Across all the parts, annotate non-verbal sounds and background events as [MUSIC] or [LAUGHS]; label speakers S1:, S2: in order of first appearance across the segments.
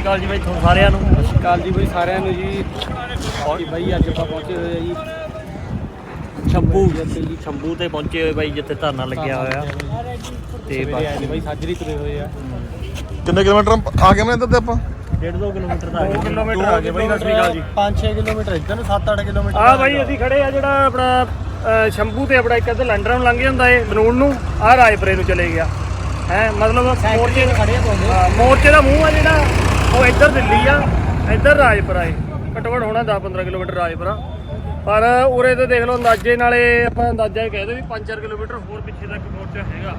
S1: ਸ਼੍ਰੀ ਅਕਾਲ ਜੀ ਬਾਈ ਤੁਹਾਨੂੰ ਸਾਰਿਆਂ ਨੂੰ।
S2: ਸਤਿ ਸ਼੍ਰੀ ਅਕਾਲ ਜੀ ਬਈ ਸਾਰਿਆਂ ਨੂੰ ਜੀ। ਬਾਈ ਅੱਜ ਆਪਾਂ ਪਹੁੰਚੇ ਹੋਏ ਆ ਜੀ। ਜਿੱਥੇ ਜੀ
S1: ਸ਼ੰਭੂ ਤੇ ਪਹੁੰਚੇ ਹੋਏ ਬਾਈ ਜਿੱਥੇ ਧਰਨਾ ਲੱਗਿਆ ਹੋਇਆ। ਤੇ
S2: ਬਾਈ ਸਾਜਰੀ ਤੁਰੇ ਹੋਏ ਆ।
S3: ਕਿੰਨੇ ਕਿਲੋਮੀਟਰ ਆ ਗਏ ਮੈਂ ਇੱਧਰ ਤੇ ਆਪਾਂ?
S1: 1.5 ਕਿਲੋਮੀਟਰ ਦਾ
S2: 2 ਕਿਲੋਮੀਟਰ ਆ ਗਏ ਬਾਈ ਸਤਿ ਸ਼੍ਰੀ ਅਕਾਲ ਜੀ। 5-6 ਕਿਲੋਮੀਟਰ ਇੱਧਰ ਨੂੰ 7-8 ਕਿਲੋਮੀਟਰ
S4: ਆ ਬਾਈ ਅਸੀਂ ਖੜੇ ਆ ਜਿਹੜਾ ਆਪਣਾ ਸ਼ੰਭੂ ਤੇ ਆਪਣਾ ਇੱਕ ਇੱਧਰ ਲੰਡਰ ਨੂੰ ਲੰਘ ਜਾਂਦਾ ਏ ਬਨੂੜ ਨੂੰ। ਆ ਰਾਜਪੁਰੇ ਨੂੰ ਚਲੇ ਗਿਆ। ਹੈ ਮਤਲਬ ਮੋਰਚੇ
S2: ਖੜੇ ਆ
S4: ਮੋਰਚੇ ਦਾ ਮੂੰਹ ਆ ਜਿਹੜਾ। ਉਹ ਇੱਧਰ ਦਿੱਲੀ ਆ ਇੱਧਰ ਰਾਜਪੁਰਾ ਏ ਘੱਟੋ ਘੱਟ ਹੋਣਾ 10-15 ਕਿਲੋਮੀਟਰ ਰਾਜਪੁਰਾ ਪਰ ਉਰੇ ਤੇ ਦੇਖ ਲਓ ਅੰਦਾਜ਼ੇ ਨਾਲੇ ਆਪਾਂ ਅੰਦਾਜ਼ਾ ਇਹ ਕਹਦੇ ਵੀ 5-4 ਕਿਲੋਮੀਟਰ ਹੋਰ ਪਿੱਛੇ ਤੱਕ ਮੋਰਚਾ ਹੈਗਾ।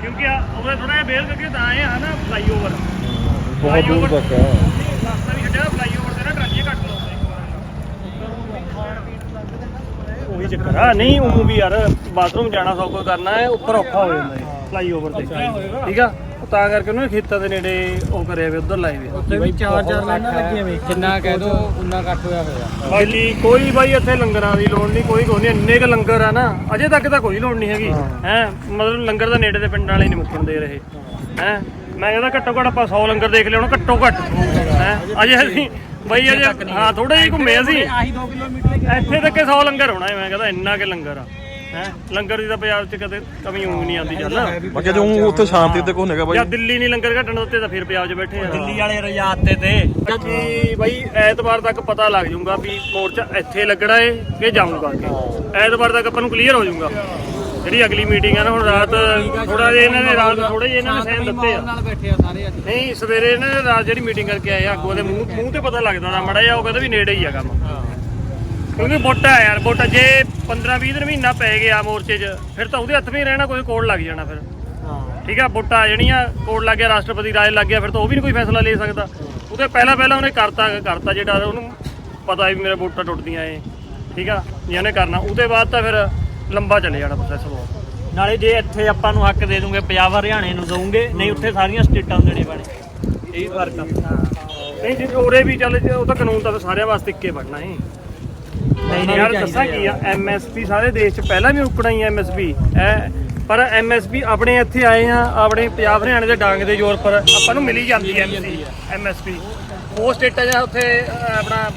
S4: ਕਿਉਂਕਿ ਆ ਉਰੇ ਥੋੜਾ ਜਿਹਾ ਬੇਲ ਕਰਕੇ ਤਾਂ ਆਏ ਆ ਨਾ ਫਲਾਈਓਵਰ ਬਹੁਤ ਦੂਰ ਤੱਕ ਰਸਤਾ ਵੀ ਛੱਡਿਆ ਫਲਾਈਓਵਰ ਤੇ ਨਾ ਟਰਾਲੀਆਂ ਘੱਟ ਲਾਉਂਦੇ ਉਹੀ ਚੱਕਰ ਆ। ਨਹੀਂ ਉਹ ਵੀ ਯਾਰ ਬਾਥਰੂਮ ਜਾਣਾ ਸੌਖਾ ਕਰਨਾ ਹੈ ਉੱਪਰ ਔਖਾ ਹੋ ਜਾਂਦਾ ਹੈ। ਫਲਾਈਓਵਰ ਤੇ। ਠੀਕ ਆ? ਤਾਂ ਕਰਕੇ ਉਹਨੇ ਖੇਤਾਂ ਦੇ ਨੇੜੇ ਉਹ ਕਰਿਆ ਵੇ ਉਧਰ ਲਾਏ ਵੇ।
S2: ਉੱਥੇ ਵੀ 4-4 ਲਾਈਨਾਂ ਲੱਗੀਆਂ ਵੇ। ਜਿੰਨਾ ਕਹਿ ਦੋ ਉਨਾ ਇਕੱਠ ਹੋਇਆ ਹੋਇਆ।
S4: ਬਾਕੀ ਕੋਈ ਬਾਈ ਇੱਥੇ ਲੰਗਰਾਂ ਦੀ ਲੋੜ ਨਹੀਂ ਕੋਈ ਕੋਈ ਨਹੀਂ ਇੰਨੇ ਕ ਲੰਗਰ ਆ ਨਾ ਅਜੇ ਤੱਕ ਤਾਂ ਕੋਈ ਲੋੜ ਨਹੀਂ ਹੈਗੀ। ਹੈ। ਮਤਲਬ ਲੰਗਰ ਦਾ ਨੇੜੇ ਦੇ ਪਿੰਡਾਂ ਵਾਲੇ ਨਹੀਂ ਮੁੱਕਣ ਦੇ ਰਹੇ। ਹੈ ਮੈਂ ਕਹਿੰਦਾ ਘੱਟੋ ਘੱਟ ਆਪਾਂ 100 ਲੰਗਰ ਦੇਖ ਲਿਆ ਹੁਣ ਘੱਟੋ ਘੱਟ। ਹੈ ਅਜੇ ਅਸੀਂ ਬਾਈ ਅਜੇ ਹਾਂ ਥੋੜੇ ਜਿਹੇ ਘੁੰਮੇ ਅਸੀਂ।
S2: ਆਹੀ 2 ਕਿਲੋਮੀਟਰ
S4: ਇੱਥੇ ਤੱਕ 100 ਲੰਗਰ ਹੋਣਾ ਹੈ ਮੈਂ ਕਹਿੰਦਾ ਇੰਨਾ ਕਿ ਲੰਗਰ ਆ। ਹੈ? ਲੰਗਰ ਦੀ ਤਾਂ ਪੰਜਾਬ 'ਚ ਕਦੇ ਕਮੀ ਹੋਈ ਨਹੀਂ ਆਉਂਦੀ ਚੱਲ।
S3: ਬਾਕੀ ਜੋ ਉੱਥੇ ਸ਼ਾਂਤੀ ਤੇ ਕੋਈ ਨੇਗਾ ਬਾਈ।
S4: ਜਾਂ ਦਿੱਲੀ ਨਹੀਂ ਲੰਗਰ ਘਟਣ ਉੱਤੇ ਤਾਂ ਫਿਰ ਪੰਜਾਬ 'ਚ ਬੈਠੇ ਆ।
S1: ਦਿੱਲੀ ਵਾਲੇ ਰਜਾਤ ਤੇ। ਤੇ
S4: ਕਿ ਬਾਈ ਐਤਵਾਰ ਤੱਕ ਪਤਾ ਲੱਗ ਜਾਊਗਾ ਵੀ ਮੋਰਚਾ ਇੱਥੇ ਲੱਗਣਾ ਏ ਕਿ ਜਾਊਗਾ ਐਤਵਾਰ ਤੱਕ ਆਪਾਂ ਨੂੰ ਕਲੀਅਰ ਹੋ ਜਾਊਗਾ। ਜਿਹੜੀ ਅਗਲੀ ਮੀਟਿੰਗ ਹੈ ਨਾ ਹੁਣ ਰਾਤ ਥੋੜਾ ਜਿਹਾ ਇਹਨਾਂ ਨੇ ਰਾਤ ਥੋੜੇ ਜਿਹਾ ਇਹਨਾਂ ਨੇ ਸਹਿਮ ਦਿੱਤੇ ਆ।
S2: ਨਾਲ ਬੈਠੇ ਆ ਸਾਰੇ ਅੱਜ।
S4: ਨਹੀਂ ਸਵੇਰੇ ਇਹਨਾਂ ਨੇ ਰਾਤ ਜਿਹੜੀ ਮੀਟਿੰਗ ਕਰਕੇ ਆਏ ਆ ਅੱਗੋਂ ਦੇ ਮੂੰਹ ਮੂੰਹ ਤੇ ਪਤਾ ਲੱਗਦਾ ਨਾ ਮੜਾ ਜਾ ਉਹ ਕਹਿੰਦਾ ਵੀ ਨੇੜੇ ਹੀ ਆ ਕੰਮ। ਕਿਉਂਕਿ ਵੋਟਾਂ ਆ ਯਾਰ ਵੋਟਾਂ ਜੇ 15 20 ਦਿਨ ਮਹੀਨਾ ਪੈ ਗਿਆ ਮੋਰਚੇ 'ਚ ਫਿਰ ਤਾਂ ਉਹਦੇ ਹੱਥ ਵੀ ਰਹਿਣਾ ਕੋਈ ਕੋਡ ਲੱਗ ਜਾਣਾ ਫਿਰ। ਠੀਕ ਆ ਵੋਟਾਂ ਆ ਜਾਣੀਆਂ ਕੋਡ ਲੱਗ ਗਿਆ ਰਾਸ਼ਟਰਪਤੀ ਰਾਜ ਲੱਗ ਗਿਆ ਫਿਰ ਤਾਂ ਉਹ ਵੀ ਨਹੀਂ ਕੋਈ ਫੈਸਲਾ ਲੈ ਸਕਦਾ। ਉਹਦੇ ਪਹਿਲਾਂ ਪਹਿਲਾਂ ਉਹਨੇ ਕਰਤਾ ਕਰਤਾ ਜਿਹੜਾ ਉਹਨੂੰ ਪਤਾ ਵੀ ਮੇਰੇ ਵੋਟਾਂ ਟੁੱਟਦੀਆਂ ਏ ਠੀਕ ਆ ਜੇ ਉਹਨੇ ਕਰਨਾ। ਉਹਦੇ ਬਾਅਦ ਤਾਂ ਫਿਰ ਲੰਬਾ ਚੱਲੇ ਜਾਣਾ ਪ੍ਰੋਸੈਸ ਬਹੁਤ।
S1: ਨਾਲੇ ਜੇ ਇੱਥੇ ਆਪਾਂ ਨੂੰ ਹੱਕ ਦੇ ਦੂੰਗੇ ਪੰਜਾਬ ਹਰਿਆਣੇ ਨੂੰ ਦਊਂਗੇ ਨਹੀਂ ਉੱਥੇ ਸਾਰੀਆਂ ਸਟੇਟਾਂ ਨੂੰ ਦੇਣੇ ਪੈਣੇ। ਇਹ ਫ਼ਰਕ ਆ।
S4: ਨਹੀਂ ਜੇ ਉਰੇ ਵੀ ਚੱਲ ਜੇ ਉਹ ਤਾਂ ਕਾਨੂੰਨ ਤਾਂ ਸਾਰਿਆਂ ਵਾਸਤੇ ਇੱਕੇ ਬਣਨਾ ਏ। ਨਹੀਂ ਯਾਰ ਦੱਸਾਂ ਕੀ ਆ ਐਮਐਸਪੀ ਸਾਰੇ ਦੇਸ਼ 'ਚ ਪਹਿਲਾਂ ਵੀ ਉਕਣਾ ਹੀ ਐਮਐਸਪੀ ਐ ਪਰ ਐਮਐਸਪੀ ਆਪਣੇ ਇੱਥੇ ਆਏ ਆ ਆਪਣੇ ਪੰਜਾਬ ਹਰਿਆਣੇ ਦੇ ਡਾਂਗ ਦੇ ਜ਼ੋਰ ਪਰ ਆਪਾਂ ਨੂੰ ਮਿਲੀ ਜਾਂਦੀ ਹੈ ਐਮਐਸਪੀ ਉਹ ਸਟੇਟਾਂ ਜਾਂ ਉੱਥੇ ਆਪਣਾ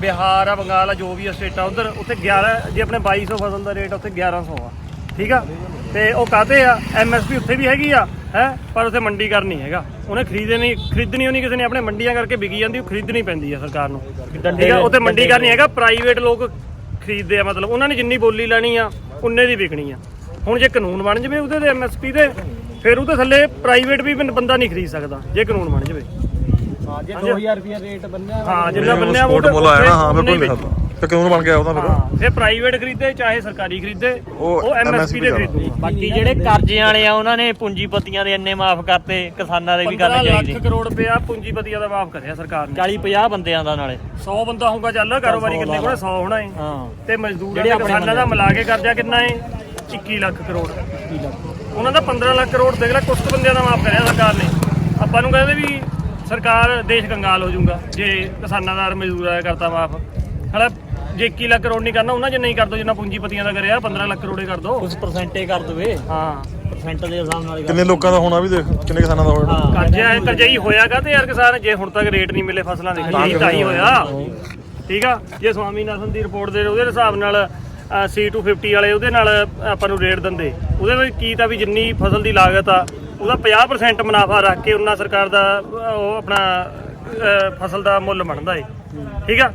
S4: ਬਿਹਾਰ ਆ ਬੰਗਾਲ ਆ ਜੋ ਵੀ ਆ ਸਟੇਟਾਂ ਉਧਰ ਉੱਥੇ 11 ਜੇ ਆਪਣੇ 2200 ਫਸਲ ਦਾ ਰੇਟ ਉੱਥੇ 1100 ਆ ਠੀਕ ਆ? ਤੇ ਉਹ ਕਾਹਤੇ ਆ? ਐਮਐਸਪੀ ਉੱਥੇ ਵੀ ਹੈਗੀ ਆ ਹੈ? ਪਰ ਉੱਥੇ ਮੰਡੀ ਕਰਨੀ ਹੈਗਾ। ਉਹਨੇ ਖਰੀਦੇ ਨਹੀਂ ਖਰੀਦਣੀ ਹੋਣੀ ਕਿਸੇ ਨੇ ਆਪਣੇ ਮੰਡੀਆਂ ਕਰਕੇ ਵਿਕੀ ਜਾਂਦੀ ਉਹ ਖਰੀਦਣੀ ਪੈਂਦੀ ਆ ਸਰਕਾਰ ਨੂੰ। ਠੀਕ ਆ ਉੱਥੇ ਮੰਡੀ ਕਰਨੀ ਹੈਗਾ ਪ੍ਰਾਈਵੇਟ ਲੋਕ ਖਰੀਦਦੇ ਆ ਮਤਲਬ ਉਹਨਾਂ ਨੇ ਜਿੰਨੀ ਬੋਲੀ ਲੈਣੀ ਆ ਉਨੇ ਦੀ ਵਿਕਣੀ ਆ। ਹੁਣ ਜੇ ਕਾਨੂੰਨ ਬਣ ਜਵੇ ਉਹਦੇ ਤੇ ਐਮਐਸਪੀ ਤੇ ਫਿਰ ਉਹਦੇ ਥੱਲੇ ਪ੍ਰਾਈਵੇਟ ਵੀ ਬੰਦਾ ਨਹੀਂ ਖਰੀਦ ਸਕਦਾ ਜੇ ਕਾਨੂੰਨ ਬਣ ਜਵੇ।
S2: ਹਾਂ ਜੇ 2000 ਰੁਪਏ ਰੇਟ ਬੰਨਿਆ
S4: ਹਾਂ ਜਿੰਨਾ ਬੰਨਿਆ
S3: ਸਪੋਰਟ
S4: ਉਹਦੇ-
S3: ਮੁੱਲ ਆਇਆ ਨਾ ਹਾਂ ਬਿਲਕੁਲ ਨਹੀਂ ਤੇ ਕਾਨੂੰਨ ਬਣ ਗਿਆ ਉਹਦਾ ਫਿਰ।
S4: ਹਾਂ ਪ੍ਰਾਈਵੇਟ ਖਰੀਦੇ ਚਾਹੇ ਸਰਕਾਰੀ ਖਰੀਦੇ
S3: ਉਹ
S4: ਉਹ ਐਮਐਸਪੀ ਤੇ
S3: ਦਾ।
S4: ਖਰੀਦੂ।
S1: ਬਾਕੀ ਜਿਹੜੇ ਕਰਜ਼ੇ ਵਾਲੇ ਆ ਉਹਨਾਂ ਨੇ ਪੂੰਜੀਪਤੀਆਂ ਦੇ ਇੰਨੇ ਮਾਫ ਕਰਤੇ ਕਿਸਾਨਾਂ ਦੇ ਵੀ
S4: 15
S1: ਕਰਨੇ ਚਾਹੀਦੇ
S4: ਲੱਖ ਕਰੋੜ ਰੁਪਇਆ ਪੂੰਜੀਪਤੀਆਂ ਦਾ ਮਾਫ ਕਰਿਆ ਸਰਕਾਰ ਨੇ।
S1: 40 50 ਬੰਦਿਆਂ ਦਾ ਨਾਲੇ।
S4: 100 ਬੰਦਾ ਹੋਊਗਾ ਚੱਲ ਕਾਰੋਬਾਰੀ ਕਿੰਨੇ ਕੋਲ 100 ਹੋਣਾ ਏ।
S1: ਹਾਂ।
S4: ਤੇ ਮਜ਼ਦੂਰਾਂ
S1: ਜਿਹੜੇ
S4: ਦੇ ਕਿਸਾਨਾਂ ਦਾ ਮਿਲਾ ਕੇ ਕਰਜ਼ਾ ਕਿੰਨਾ ਏ? 21 ਲੱਖ ਕਰੋੜ। ਉਹਨਾਂ ਦਾ 15 ਲੱਖ ਕਰੋੜ ਦੇਖ ਲੈ ਕੁਝ ਬੰਦਿਆਂ ਦਾ ਮਾਫ ਕਰਿਆ ਸਰਕਾਰ ਨੇ। ਆਪਾਂ ਨੂੰ ਕਹਿੰਦੇ ਵੀ ਸਰਕਾਰ ਦੇਸ਼ ਕੰਗਾਲ ਹੋ ਜਾਊਗਾ ਜੇ ਕਿਸਾਨਾਂ ਦਾ ਮਜ਼ਦੂਰਾਂ ਦਾ ਕਰਤਾ ਮਾਫ। ਹਲਾ ਜੇ 21 ਲੱਖ ਕਰੋੜ ਨਹੀਂ ਕਰਨਾ ਉਹਨਾਂ ਜੇ ਨਹੀਂ ਕਰ ਦੋ ਜਿੰਨਾ ਪੂੰਜੀਪਤੀਆਂ ਦਾ ਕਰਿਆ 15 ਲੱਖ ਕਰੋੜੇ ਕਰ ਦੋ।
S1: ਕੁਝ ਪਰਸੈਂਟੇ ਕਰ ਦਵੇ।
S4: ਹਾਂ।
S1: ਪਰਸੈਂਟ ਦੇ ਹਿਸਾਬ ਨਾਲ ਹੀ ਕਰ
S3: ਕਿੰਨੇ ਲੋਕਾਂ ਦਾ ਹੋਣਾ ਵੀ ਦੇਖ ਕਿੰਨੇ ਕਿਸਾਨਾਂ ਦਾ ਹੋਣਾ।
S1: ਹਾਂ।
S4: ਕਰਜ਼ਾ ਕਰਜ਼ਾਈ ਹੋਇਆਗਾ ਤੇ ਯਾਰ ਕਿਸਾਨ ਜੇ ਹੁਣ ਤੱਕ ਰੇਟ ਨਹੀਂ ਮਿਲੇ ਫਸਲਾਂ ਦੇ ਖਰੀਦ ਤਾਂ ਹੀ ਹੋਇਆ। ਠੀਕ ਆ? ਜੇ ਸਵਾਮੀਨਾਥਨ ਦੀ ਰਿਪੋਰਟ ਦੇ ਉਹਦੇ ਹਿਸਾਬ ਨਾਲ C250 ਵਾਲੇ ਉਹਦੇ ਨਾਲ ਆਪਾਂ ਨੂੰ ਰੇਟ ਦਿੰਦੇ। ਉਹਦੇ ਵਿੱਚ ਕੀ ਤਾਂ ਵੀ ਜਿੰਨੀ ਫਸਲ ਦੀ ਲਾਗਤ ਆ ਉਹਦਾ 50% ਮੁਨਾਫਾ ਰੱਖ ਕੇ ਉਹਨਾਂ ਸਰਕਾਰ ਦਾ ਅਹ, ਉਹ ਆਪਣਾ ਅਹ, ਫਸਲ ਦਾ ਮੁੱਲ ਬਣਦਾ ਏ। ਠੀਕ ਆ?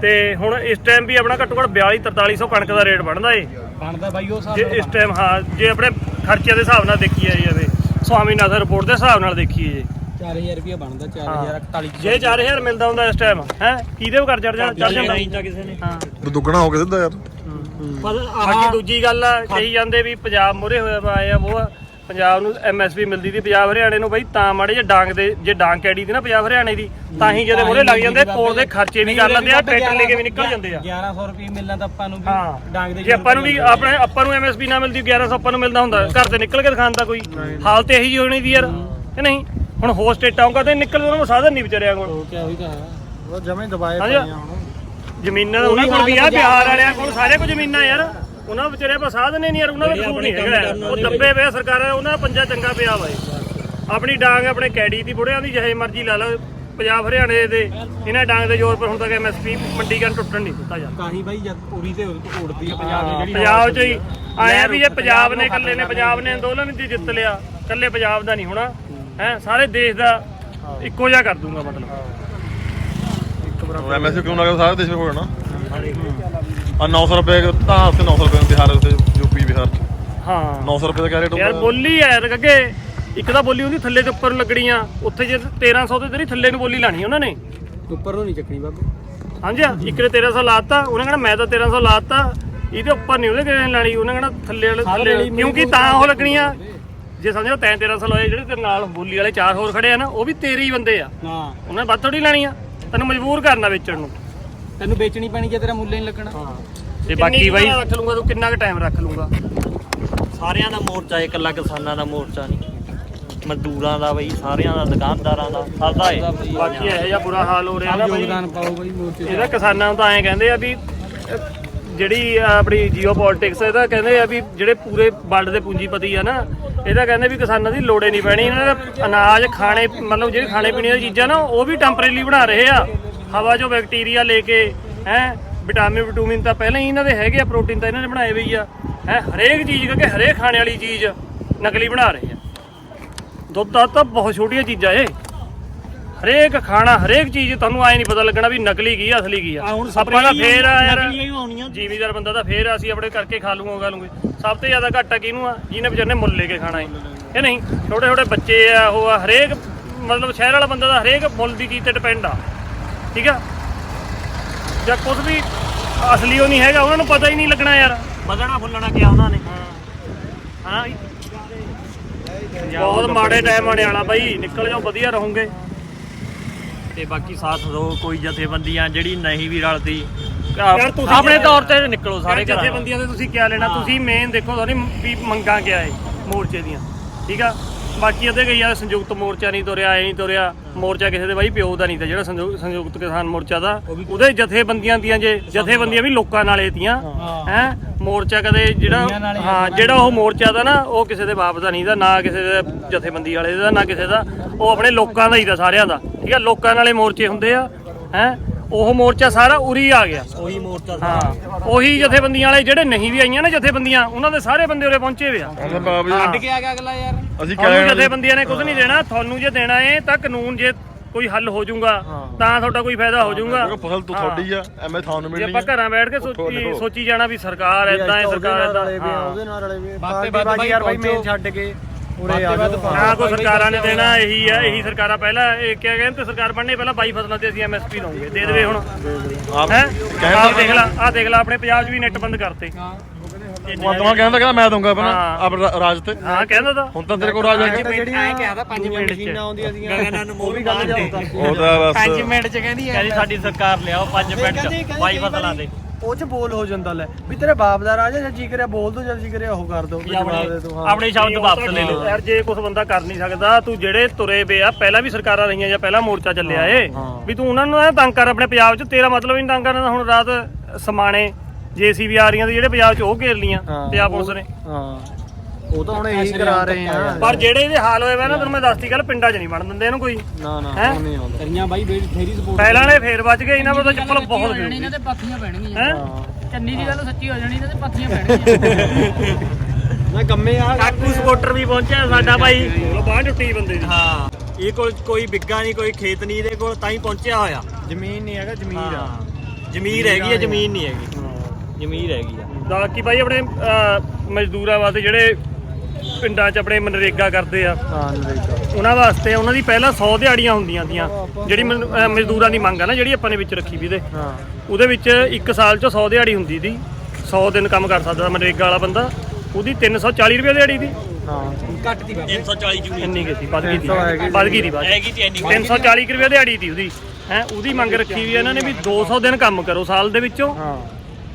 S4: ਤੇ ਹੁਣ ਇਸ ਟਾਈਮ ਵੀ ਆਪਣਾ ਘੱਟੋ ਘੱਟ 42 4300 ਕਣਕ ਦਾ ਰੇਟ ਬਣਦਾ ਏ।
S2: ਬਣਦਾ ਬਾਈ ਉਹ
S4: ਜੇ ਇਸ ਟਾਈਮ ਹਾਂ ਜੇ ਆਪਣੇ ਖਰਚੇ ਦੇ ਹਿਸਾਬ ਨਾਲ ਦੇਖੀਏ ਜਾਵੇ ਸਵਾਮੀਨਾਥਨ ਰਿਪੋਰਟ ਦੇ ਹਿਸਾਬ ਨਾਲ ਦੇਖੀਏ ਜੇ।
S2: 4000 ਰੁਪਏ ਬਣਦਾ 4041
S4: ਜੇ 4000 ਮਿਲਦਾ ਹੁੰਦਾ ਇਸ ਟਾਈਮ ਹੈ? ਕਿਹਦੇ ਕਰ ਚੜ ਜਾ ਚੜ ਜਾਂਦਾ।
S1: ਨਹੀਂ ਤਾਂ ਕਿਸੇ ਨੇ।
S4: ਹਾਂ।
S3: ਦੁੱਗਣਾ ਹੋ ਗਿਆ ਸਿੱਧਾ ਯਾਰ।
S1: ਪਰ
S4: ਬਾਕੀ ਦੂਜੀ ਗੱਲ ਆ ਕਹੀ ਜਾਂਦੇ ਵੀ ਪੰਜਾਬ ਮੁਰੇ ਹੋਇਆ ਵਾ ਆਏ ਆ ਉਹ ਆ, ਪੰਜਾਬ ਨੂੰ ਐਮਐਸਪੀ ਮਿਲਦੀ ਦੀ ਪੰਜਾਬ ਹਰਿਆਣੇ ਨੂੰ ਬਈ ਤਾਂ ਮਾੜੇ ਜੇ ਡਾਂਗ ਦੇ ਜੇ ਡਾਂਗ ਕੈਡੀ ਦੀ ਨਾ ਪੰਜਾਬ ਹਰਿਆਣੇ ਦੀ ਤਾਂ ਹੀ ਜਿਹਦੇ ਮੁਰੇ ਲੱਗ ਜਾਂਦੇ ਕੋਲ ਦੇ ਖਰਚੇ ਵੀ ਕਰ ਲੈਂਦੇ ਆ ਟਰੈਕਟਰ ਲੈ ਕੇ ਵੀ ਨਿਕਲ ਜਾਂਦੇ ਆ।
S2: 1100 ਰੁਪਏ ਮਿਲਣਾ ਤਾਂ ਆਪਾਂ ਨੂੰ ਵੀ ਡਾਂਗ ਦੇ
S4: ਜੇ ਆਪਾਂ ਨੂੰ ਵੀ ਆਪਣੇ ਆਪਾਂ ਨੂੰ ਐਮਐਸਪੀ ਨਾ ਮਿਲਦੀ 1100 ਆਪਾਂ ਨੂੰ ਮਿਲਦਾ ਹੁੰਦਾ ਘਰ ਤੇ ਨਿਕਲ ਕੇ ਦਿਖਾਉਂਦਾ ਕੋਈ ਹਾਲਤ ਇਹੀ ਹੋਣੀ ਦੀ ਯਾਰ ਕਿ ਨਹੀਂ? ਹੁਣ ਹੋਰ ਸਟੇਟਾਂ ਆਉਂਗਾ ਤੇ ਨਿਕਲ ਉਹਨਾਂ ਨੂੰ ਸਾਧਨ ਨਹੀਂ ਵਿਚਾਰਿਆ ਕੋਲ।
S2: ਉਹ ਕਿਆ ਹੋਈ ਤਾਂ ਉਹ ਜਮੇ ਦਬਾਏ। ਪਈਆਂ ਹੁਣ।
S4: ਜ਼ਮੀਨਾਂ ਤਾਂ ਉਹਨਾਂ ਕੋਲ ਵੀ ਆ ਬਿਹਾਰ ਵਾਲਿਆਂ ਕੋਲ ਸਾਰੇ ਕੋਲ ਜ਼ਮੀਨਾਂ ਯਾਰ। ਉਹਨਾਂ ਵਿਚਾਰੇ ਕੋਲ ਸਾਧਨ ਹੀ ਨਹੀਂ ਯਾਰ ਉਹਨਾਂ ਦਾ ਕਸੂਰ ਨਹੀਂ ਹੈਗਾ। ਉਹ ਦੱਬੇ ਪਏ ਸਰਕਾਰਾਂ ਉਹਨਾਂ ਦਾ ਪੰਜਾ ਚੰਗਾ ਪਿਆ ਵਾ ਇਹ। ਆਪਣੀ ਡਾਂਗ ਆਪਣੇ ਕੈਡੀ ਦੀ ਬੁੜਿਆਂ ਦੀ ਜਿਹੇ ਮਰਜ਼ੀ ਲਾ ਲਓ। ਪੰਜਾਬ ਹਰਿਆਣੇ ਦੇ ਇਹਨਾਂ ਡਾਂਗ ਦੇ ਜ਼ੋਰ ਪਰ ਹੁਣ ਤੱਕ ਐਮਐਸਪੀ ਮੰਡੀਕਰਨ ਟੁੱਟਣ ਨਹੀਂ ਦਿੱਤਾ ਜਾਂਦਾ।
S2: ਤਾਂ ਹੀ ਬਾਈ ਜਦ ਉਰੀ ਤੇ ਉੜਦੀ ਆ ਪੰਜਾਬ ਦੀ ਜਿਹੜੀ
S4: ਪੰਜਾਬ 'ਚ ਹੀ ਆਇਆ ਵੀ ਜੇ ਪੰਜਾਬ ਨੇ ਇਕੱਲੇ ਨੇ ਪੰਜਾਬ ਨੇ ਅੰਦੋਲਨ ਦੀ ਜਿੱਤ ਲਿਆ ਇਕੱਲੇ ਪੰਜਾਬ ਦਾ ਨਹੀਂ ਹੋਣਾ। ਹੈ ਸਾਰੇ ਦੇਸ਼ ਦਾ ਇੱਕੋ ਜਿਹਾ ਕਰ ਦੂੰਗਾ ਮਤਲਬ।
S3: ਐਮਐਸਪੀ ਕਿਉਂ ਨਾ ਕਰ ਸਾਰੇ ਦੇਸ਼ ਵਿੱਚ ਹੋ ਜਾਣਾ। ਆ 900 ਰੁਪਏ ਤਾਂ ਉੱਥੇ 900 ਰੁਪਏ ਬਿਹਾਰ ਉੱਤੇ ਯੂਪੀ ਬਿਹਾਰ ਚ।
S4: ਹਾਂ।
S3: 900 ਰੁਪਏ ਦਾ ਕਿਆ ਰੇਟ
S4: ਯਾਰ
S3: ਹੁੰਦਾ
S4: ਬੋਲੀ ਐ ਅੱਗੇ ਇੱਕ ਤਾਂ ਬੋਲੀ ਉਹਦੀ ਥੱਲੇ ਤੇ ਉੱਪਰ ਨੂੰ ਲੱਗਣੀ ਆ ਉੱਥੇ ਜੇ 1300 ਤੇ ਤੇਰੀ ਥੱਲੇ ਨੂੰ ਬੋਲੀ ਲਾਣੀ ਉਹਨਾਂ ਨੇ।
S2: ਉੱਪਰ ਨੂੰ ਨਹੀਂ ਚੱਕਣੀ ਬਾਬੂ।
S4: ਹਾਂਜੀ ਇੱਕ ਨੇ 1300 ਲਾਤਾ ਉਹਨੇ ਕਹਿਣਾ ਮੈਂ ਤਾਂ 1300 ਲਾਤਾ। ਇਹਦੇ ਉੱਪਰ ਨਹੀਂ ਉਹਦੇ ਕਿਹਨੇ ਲਾਣੀ ਉਹਨੇ ਕਹਿਣਾ ਥੱਲੇ ਵਾਲੇ ਥੱਲੇ ਵਾਲੀ ਕਿਉਂਕਿ ਤਾਂ ਉਹ ਲੱਗਣੀਆਂ। ਜੇ ਸਮਝੋ ਤੈਂ 1300 ਲਾਏ ਜਿਹੜੇ ਤੇਰੇ ਨਾਲ ਬੋਲੀ ਵਾਲੇ ਚਾਰ ਹੋਰ ਖੜੇ ਆ ਨਾ ਉਹ ਵੀ ਤੇਰੇ ਹੀ ਬੰਦੇ ਆ।
S2: ਹਾਂ।
S4: ਉਹਨਾਂ ਨੇ ਵੱਧ ਥੋੜੀ ਲੈਣੀ ਆ। ਤੈਨੂੰ ਮਜਬੂਰ ਕਰਨਾ ਵੇਚਣ ਨੂੰ।
S2: ਤੈਨੂੰ ਵੇਚਣੀ ਪੈਣੀ ਜੇ ਤੇਰਾ ਮੁੱਲ ਨਹੀਂ ਲੱਗਣਾ।
S1: ਤੇ ਬਾਕੀ ਬਾਈ
S4: ਰੱਖ ਲੂੰਗਾ ਤੂੰ? ਕਿੰਨਾ ਕੁ ਟਾਈਮ ਰੱਖ ਲੂੰਗਾ
S1: ਸਾਰਿਆਂ ਦਾ ਮੋਰਚਾ ਹੈ, ਇਕੱਲਾ ਕਿਸਾਨਾਂ ਦਾ ਮੋਰਚਾ ਨਹੀਂ। ਮਜ਼ਦੂਰਾਂ ਦਾ ਬਈ ਸਾਰਿਆਂ ਦਾ ਦੁਕਾਨਦਾਰਾਂ ਦਾ ਸਭ ਦਾ ਹੈ
S4: ਬਾਕੀ ਇਹੋ ਜਿਹਾ ਬੁਰਾ ਹਾਲ ਹੋ ਰਿਹਾ ਨਾ ਬਈ।
S2: ਯੋਗਦਾਨ ਪਾਓ ਬਾਈ ਮੋਰਚੇ
S4: ਇਹਦਾ ਕਿਸਾਨਾਂ ਨੂੰ ਤਾਂ ਐਂ ਕਹਿੰਦੇ ਆ ਵੀ ਅਹ, ਜਿਹੜੀ ਆਪਣੀ ਜੀਓ ਪੋਲਿਟਿਕਸ ਇਹਦਾ ਕਹਿੰਦੇ ਆ ਵੀ ਜਿਹੜੇ ਪੂਰੇ ਵਰਲਡ ਦੇ ਪੂੰਜੀਪਤੀ ਆ ਨਾ ਇਹਦਾ ਕਹਿੰਦੇ ਵੀ ਕਿਸਾਨਾਂ ਦੀ ਲੋੜੇ ਨਹੀਂ ਪੈਣੀ। ਇਹਨਾਂ ਦਾ ਅਨਾਜ ਖਾਣੇ ਮਤਲਬ ਜਿਹੜੇ ਖਾਣੇ ਪੀਣੇ ਦੀਆਂ ਚੀਜ਼ਾਂ ਨਾ ਉਹ ਵੀ ਟੈਂਪਰੇਰੀ ਬਣਾ ਰਹੇ ਆ। ਹਵਾ 'ਚੋਂ ਬੈਕਟੀਰੀਆ ਲੈ ਕੇ ਹੈ ਵਿਟਾਮਿਨ ਵਿਟੂਮਿਨ ਤਾਂ ਪਹਿਲਾਂ ਹੀ ਇਹਨਾਂ ਦੇ ਹੈਗੇ ਆ ਪ੍ਰੋਟੀਨ ਤਾਂ ਇਹਨਾਂ ਨੇ ਬਣਾਏ ਹੋਈ ਆ। ਹੈ ਹਰੇਕ ਚੀਜ਼ ਕਰਕੇ ਹਰੇਕ ਖਾਣੇ ਵਾਲੀ ਚੀਜ਼ ਨਕਲੀ ਬਣਾ ਰਹੇ ਆ। ਦੁੱਧ ਦਾ ਤਾਂ ਬਹੁਤ ਛੋਟੀਆਂ ਚੀਜ਼ਾਂ ਏ ਹਰੇਕ ਖਾਣਾ ਹਰੇਕ ਚੀਜ਼ ਤੁਹਾਨੂੰ ਐ ਨਹੀਂ ਪਤਾ ਲੱਗਣਾ ਵੀ ਨਕਲੀ ਕੀ ਆ ਅਸਲੀ ਕੀ ਆ। ਆਪਾਂ ਦਾ ਫੇਰ ਆ ਯਾਰ
S1: ਆਉਣੀਆਂ।
S4: ਜੀਵੀਦਾਰ ਬੰਦਾ ਤਾਂ ਫੇਰ ਅਸੀਂ ਆਪਣੇ ਕਰਕੇ ਖਾ ਲੂਗਾ ਗਾ ਲੂਗੇ। ਸਭ ਤੋਂ ਜ਼ਿਆਦਾ ਘਾਟਾ ਕਿਹਨੂੰ ਆ? ਜਿਹਨੇ ਵਿਚਾਰੇ ਨੇ ਮੁੱਲ ਲੈ ਕੇ ਖਾਣਾ ਹੈ। ਇਹ ਨਹੀਂ ਛੋਟੇ ਛੋਟੇ ਬੱਚੇ ਆ ਉਹ ਆ ਹਰੇਕ ਮਤਲਬ ਸ਼ਹਿਰ ਵਾਲਾ ਬੰਦਾ ਦਾ ਹਰੇਕ ਮੁੱਲ ਦੀ ਚੀਜ਼ ਤੇ ਡਿਪੈਂਡ ਆ। ਠੀਕ ਆ? ਜਾਂ ਕੁਝ ਵੀ ਅਸਲੀ ਉਹ ਨਹੀਂ ਹੈਗਾ ਉਹਨਾਂ ਨੂੰ ਪਤਾ ਹੀ ਨਹੀਂ ਲੱਗਣਾ ਯਾਰ।
S1: ਵਧਣਾ ਫੁੱਲਣਾ ਕਿਹਾ ਉਹਨਾਂ ਨੇ? ਹਾਂ।
S4: ਬਹੁਤ ਮਾੜੇ ਟਾਈਮ ਆਣੇ ਵਾਲਾ ਬਾਈ ਨਿਕਲ ਜਾਓ ਵਧੀਆ ਰਹੋਗੇ।
S1: ਤੇ ਬਾਕੀ ਸਾਥ ਦੋ ਕੋਈ ਜਥੇਬੰਦੀਆਂ ਜਿਹੜੀ ਨਹੀਂ ਵੀ ਰਲਦੀ।
S4: ਯਾਰ ਤੁਸੀਂ
S1: ਆਪਣੇ ਤੌਰ ਤੇ ਨਿਕਲੋ ਸਾਰੇ
S4: ਸਾਰੇ
S1: ਘਰਾਂ।
S4: ਜਥੇਬੰਦੀਆਂ ਦੇ ਤੁਸੀਂ ਕੀ ਲੈਣਾ? ਤੁਸੀਂ ਮੇਨ ਦੇਖੋ ਤੁਹਾਡੀ ਵੀ ਮੰਗਾਂ ਕਿਆ ਏ ਮੋਰਚੇ ਦੀਆਂ। ਠੀਕ ਆ? ਬਾਕੀ ਉਹਦੇ ਗਈ ਆ ਸੰਯੁਕਤ ਮੋਰਚਾ ਨਹੀਂ ਤੁਰਿਆ ਐ ਨਹੀਂ ਤੁਰਿਆ। ਮੋਰਚਾ ਕਿਸੇ ਦੇ ਬਾਈ ਪਿਓ ਦਾ ਨਹੀਂ ਤਾਂ ਜਿਹੜਾ ਸੰਯੁ- ਸੰਯੁਕਤ ਕਿਸਾਨ ਮੋਰਚਾ ਦਾ ਉਹਦੇ ਜਥੇਬੰਦੀਆਂ ਦੀਆਂ ਜੇ ਜਥੇਬੰਦੀਆਂ ਵੀ ਲੋਕਾਂ ਨਾਲੇ ਤੀਆਂ। ਹੈ। ਮੋਰਚਾ ਕਦੇ ਜਿਹੜਾ ਹਾਂ ਜਿਹੜਾ ਉਹ ਮੋਰਚਾ ਦਾ ਨਾ ਉਹ ਕਿਸੇ ਦੇ ਬਾਪ ਦਾ ਨਹੀਂ ਦਾ ਨਾ ਕਿਸੇ ਦੇ ਜਥੇਬੰਦੀ ਵਾਲੇ ਦਾ ਨਾ ਕਿਸੇ ਦਾ। ਉਹ ਆਪਣੇ ਲੋਕਾਂ ਦਾ ਹੀ ਦਾ ਸਾਰਿਆਂ ਦਾ। ਠੀਕ ਆ? ਲੋਕਾਂ ਨਾਲੇ ਮੋਰਚੇ ਹੁੰਦੇ ਆ। ਹੈ? ਉਹ ਮੋਰਚਾ ਸਾਰਾ ਉਰੀ ਆ ਗਿਆ।
S1: ਉਹੀ ਮੋਰਚਾ
S4: ਹਾਂ ਉਹੀ ਜਥੇਬੰਦੀਆਂ ਵਾਲੇ ਜਿਹੜੇ ਨਹੀਂ ਵੀ ਆਈਆਂ ਨਾ ਜਥੇਬੰਦੀਆਂ ਉਹਨਾਂ ਦੇ ਸਾਰੇ ਬੰਦੇ ਉਰੇ ਪਹੁੰਚੇ ਹੋਏ ਆ।
S2: ਕੇ ਆ ਗਿਆ ਅਗਲਾ ਯਾਰ।
S3: ਅਸੀਂ
S4: ਤੁਹਾਨੂੰ
S3: ਕਿਹਾ
S4: ਜਥੇਬੰਦੀਆਂ ਨੇ ਕੁਝ ਨਹੀਂ ਦੇਣਾ ਤੁਹਾਨੂੰ ਜੇ ਦੇਣਾ ਏ ਤਾਂ ਕਾਨੂੰਨ ਜੇ ਕੋਈ ਹੱਲ ਹੋ ਜਾਊਗਾ ਤਾਂ ਤੁਹਾਡਾ ਕੋਈ ਫਾਇਦਾ ਹੋ ਜਾਊਗਾ।
S3: ਫਸਲ ਤੂੰ ਤੁਹਾਡੀ ਆ ਐਵੇਂ ਤੁਹਾਨੂੰ
S4: ਜੇ
S3: ਮਿਲਣੀ
S4: ਆਪਾਂ
S3: ਆ।
S4: ਘਰਾਂ ਬੈਠ ਕੇ ਸੋਚੀ ਸੋਚੀ ਜਾਣਾ ਵੀ ਸਰਕਾਰ ਐਦਾਂ ਹੈ ਸਰਕਾਰ ਐਦਾਂ
S5: ਉਹਦੇ ਨਾਲ ਰਲੇ ਵੀ
S2: ਬਾਤੇ ਬਾਤ
S5: ਯਾਰ ਬਾਈ। ਮੇਨ ਛੱਡ ਕੇ। ਉਰੇ ਆ।
S4: ਨਾ ਕੋਈ ਸਰਕਾਰਾਂ ਨੇ ਦੇਣਾ ਇਹੀ ਆ ਇਹੀ ਸਰਕਾਰਾਂ ਪਹਿਲਾਂ ਇਹ ਕਿਹਾ ਕਹਿੰਦੇ ਤੇ ਸਰਕਾਰ ਬਣਨੇ ਪਹਿਲਾਂ 22 ਫਸਲਾਂ ਤੇ ਅਸੀਂ ਐਮਐਸਪੀ ਦਵਾਂਗੇ ਦੇ ਦੇਵੇ ਹੁਣ।
S3: ਆਪ
S4: ਹੈ?
S3: ਕਹਿੰਦਾ
S4: ਆਹ ਦੇਖ ਲੈ ਆਹ ਦੇਖ ਲੈ ਆਪਣੇ ਪੰਜਾਬ 'ਚ ਵੀ ਨੈਟ ਬੰਦ ਕਰਤੇ।
S3: ਮਹਾਤਮਾ ਕਹਿੰਦਾ ਕਹਿੰਦਾ ਮੈਂ ਦਊਂਗਾ ਆਪਣਾ
S4: ਹਾਂ।
S3: ਆਪ ਰਾਜ ਤੇ।
S4: ਹਾਂ ਕਹਿੰਦਾ ਤਾਂ।
S3: ਹੁਣ ਤਾਂ ਤੇਰੇ ਕੋਲ ਰਾਜ ਹੈ
S5: ਤਾਂ ਜਿਹੜੀਆਂ
S2: ਐਂ ਕਿਹਾ ਤਾਂ 5 ਮਿੰਟ ਚ
S5: ਮਸ਼ੀਨਾਂ ਆਉਂਦੀਆਂ ਸੀਆਂ
S1: ਗਗਨਾਂ ਨੂੰ ਮੋਹ ਵੀ ਗੱਲ
S3: ਉਹ ਤਾਂ ਬਸ।
S2: ਮਿੰਟ ਚ ਕਹਿੰਦੀ
S1: ਕਹਿੰਦੀ ਸਾਡੀ ਸਰਕਾਰ ਲਿਆਓ 5 ਮਿੰਟ ਚ ਬਾਈ ਫਸਲਾਂ ਦੇ
S5: ਉਹ ਚ ਬੋਲ ਹੋ ਜਾਂਦਾ ਲੈ ਵੀ ਤੇਰੇ ਬਾਪ ਦਾ ਰਾਜ ਹੈ ਜਦ ਜੀ ਕਰਿਆ ਬੋਲ ਦੋ ਜਦ ਜੀ ਕਰਿਆ ਉਹ ਕਰ ਦੋ ਵੀ ਜਵਾਬ ਦੇ
S1: ਆਪਣੇ
S5: ਦੋ ਹਾਂ।
S1: ਆਪਣੇ ਸ਼ਬਦ ਵਾਪਸ ਲੈ ਲਓ।
S4: ਯਾਰ ਜੇ ਕੁਝ ਬੰਦਾ ਕਰ ਨਹੀਂ ਸਕਦਾ ਤੂੰ ਜਿਹੜੇ ਤੁਰੇ ਪਏ ਆ ਪਹਿਲਾਂ ਵੀ ਸਰਕਾਰਾਂ ਰਹੀਆਂ ਜਾਂ ਪਹਿਲਾਂ ਮੋਰਚਾ ਚੱਲਿਆ ਏ ਵੀ ਤੂੰ ਉਹਨਾਂ ਨੂੰ ਤੰਗ ਕਰ ਆਪਣੇ ਪੰਜਾਬ 'ਚ ਤੇਰਾ ਮਤਲਬ ਹੀ ਨਹੀਂ ਤੰਗ ਕਰਨ ਹੁਣ ਰਾਤ ਸਮਾਣੇ ਜੀਸੀਬੀ ਆ ਰਹੀਆਂ ਤੇ ਜਿਹੜੇ ਪੰਜਾਬ 'ਚ ਉਹ ਘੇਰ ਲੀਆਂ। ਪੰਜਾਬ ਪੁਲਿਸ ਨੇ।
S5: ਹਾਂ। ਉਹ ਤਾਂ ਹੁਣ ਇਹੀ ਕਰਾ ਰਹੇ ਆ।
S4: ਪਰ ਜਿਹੜੇ ਇਹਦੇ ਹਾਲ ਹੋਏ ਵੇ ਨਾ ਤੈਨੂੰ ਮੈਂ ਦੱਸਤੀ ਗੱਲ ਪਿੰਡਾਂ 'ਚ ਨਹੀਂ ਵੜਨ ਦਿੰਦੇ ਇਹਨੂੰ ਕੋਈ।
S5: ਨਾ ਨਾ
S4: ਹੈਂ?
S5: ਉਹ ਨਹੀਂ ਆਉਂਦਾ।
S2: ਕਰੀਆਂ ਬਾਈ ਫੇਰੀ ਸਪੋਰਟ
S4: ਪਹਿਲਾਂ ਨੇ ਫੇਰ ਵੱਜ ਗਏ ਇਹਨਾਂ ਕੋਲ ਤਾਂ ਚੱਪਲ ਬਹੁਤ
S6: ਜਾਣੀ
S4: ਫਿਰੂਗੀ
S6: ਇਹਨਾਂ ਤੇ ਪਾਥੀਆਂ ਪੈਣਗੀਆਂ।
S4: ਹੈ?
S6: ਚੰਨੀ ਦੀ ਗੱਲ ਸੱਚੀ ਹੋ ਜਾਣੀ ਇਹਨਾਂ ਤੇ ਪਾਥੀਆਂ [LAUGHS] ਪੈਣਗੀਆਂ।
S5: ਨਾ ਕੰਮੇ ਆ।
S1: ਕਾਕੂ ਸਪੋਰਟਰ ਵੀ ਪਹੁੰਚਿਆ ਸਾਡਾ ਭਾਈ।
S4: ਉਹ ਬਾਂਹ ਟੁੱਟੀ ਬੰਦੇ ਦੀ।
S1: ਹਾਂ। ਇਹ ਕੋਲ ਕੋਈ ਬਿੱਗਾ ਨਹੀਂ ਕੋਈ ਖੇਤ ਨਹੀਂ ਇਹਦੇ ਕੋਲ ਤਾਂ ਹੀ ਪਹੁੰਚਿਆ ਹੋਇਆ।
S5: ਜ਼ਮੀਨ ਨਹੀਂ ਹੈਗਾ ਜ਼ਮੀਰ ਆ।
S1: ਜ਼ਮੀਰ ਹੈਗੀ ਹੈ ਜ਼ਮੀਨ ਨਹੀਂ ਹੈਗੀ। ਜ਼ਮੀਰ ਹੈਗੀ ਆ।
S4: ਬਾਕੀ ਬਾਈ ਆਪਣੇ ਮਜ਼ਦੂਰਾਂ ਵਾਸਤੇ ਜਿਹੜੇ ਪਿੰਡਾਂ 'ਚ ਆਪਣੇ ਮਨਰੇਗਾ ਕਰਦੇ ਆ।
S5: ਹਾਂ ਨਰੇਗਾ
S4: ਉਹਨਾਂ ਵਾਸਤੇ ਉਹਨਾਂ ਦੀ ਪਹਿਲਾਂ 100 ਦਿਹਾੜੀਆਂ ਹੁੰਦੀਆਂ ਤੀਆਂ ਜਿਹੜੀ ਮਨ- ਅਹ ਮਜ਼ਦੂਰਾਂ ਦੀ ਮੰਗ ਆ ਨਾ ਜਿਹੜੀ ਆਪਾਂ ਨੇ ਵਿੱਚ ਰੱਖੀ ਵੀ ਇਹਦੇ।
S5: ਹਾਂ।
S4: ਉਹਦੇ ਵਿੱਚ ਇੱਕ ਸਾਲ 'ਚ 100 ਦਿਹਾੜੀ ਹੁੰਦੀ ਦੀ 100 ਦਿਨ ਕੰਮ ਕਰ ਸਕਦਾ ਮਨਰੇਗਾ ਵਾਲਾ ਬੰਦਾ। ਉਹਦੀ 340 ਰੁਪਏ ਦਿਹਾੜੀ ਦੀ
S5: ਹਾਂ।
S2: ਘੱਟ ਦੀ
S1: 340 ਜੂਨੀ
S4: ਇੰਨੀ ਸੀ ਵੱਧ ਗਈ ਦੀ
S5: 300 ਹੈਗੀ
S4: ਵੱਧ ਗਈ ਦੀ ਵੱਧ
S1: ਹੈਗੀ ਤੇ ਇੰਨੀ।
S4: 340 ਕੁ ਰੁਪਏ ਦਿਹਾੜੀ ਦੀ ਉਹਦੀ। ਹੈ ਉਹਦੀ ਮੰਗ ਰੱਖੀ ਵੀ ਇਹਨਾਂ ਨੇ ਵੀ 200 ਦਿਨ ਕੰਮ ਕਰੋ ਸਾਲ ਦੇ ਵਿੱਚੋਂ।
S5: ਹਾਂ।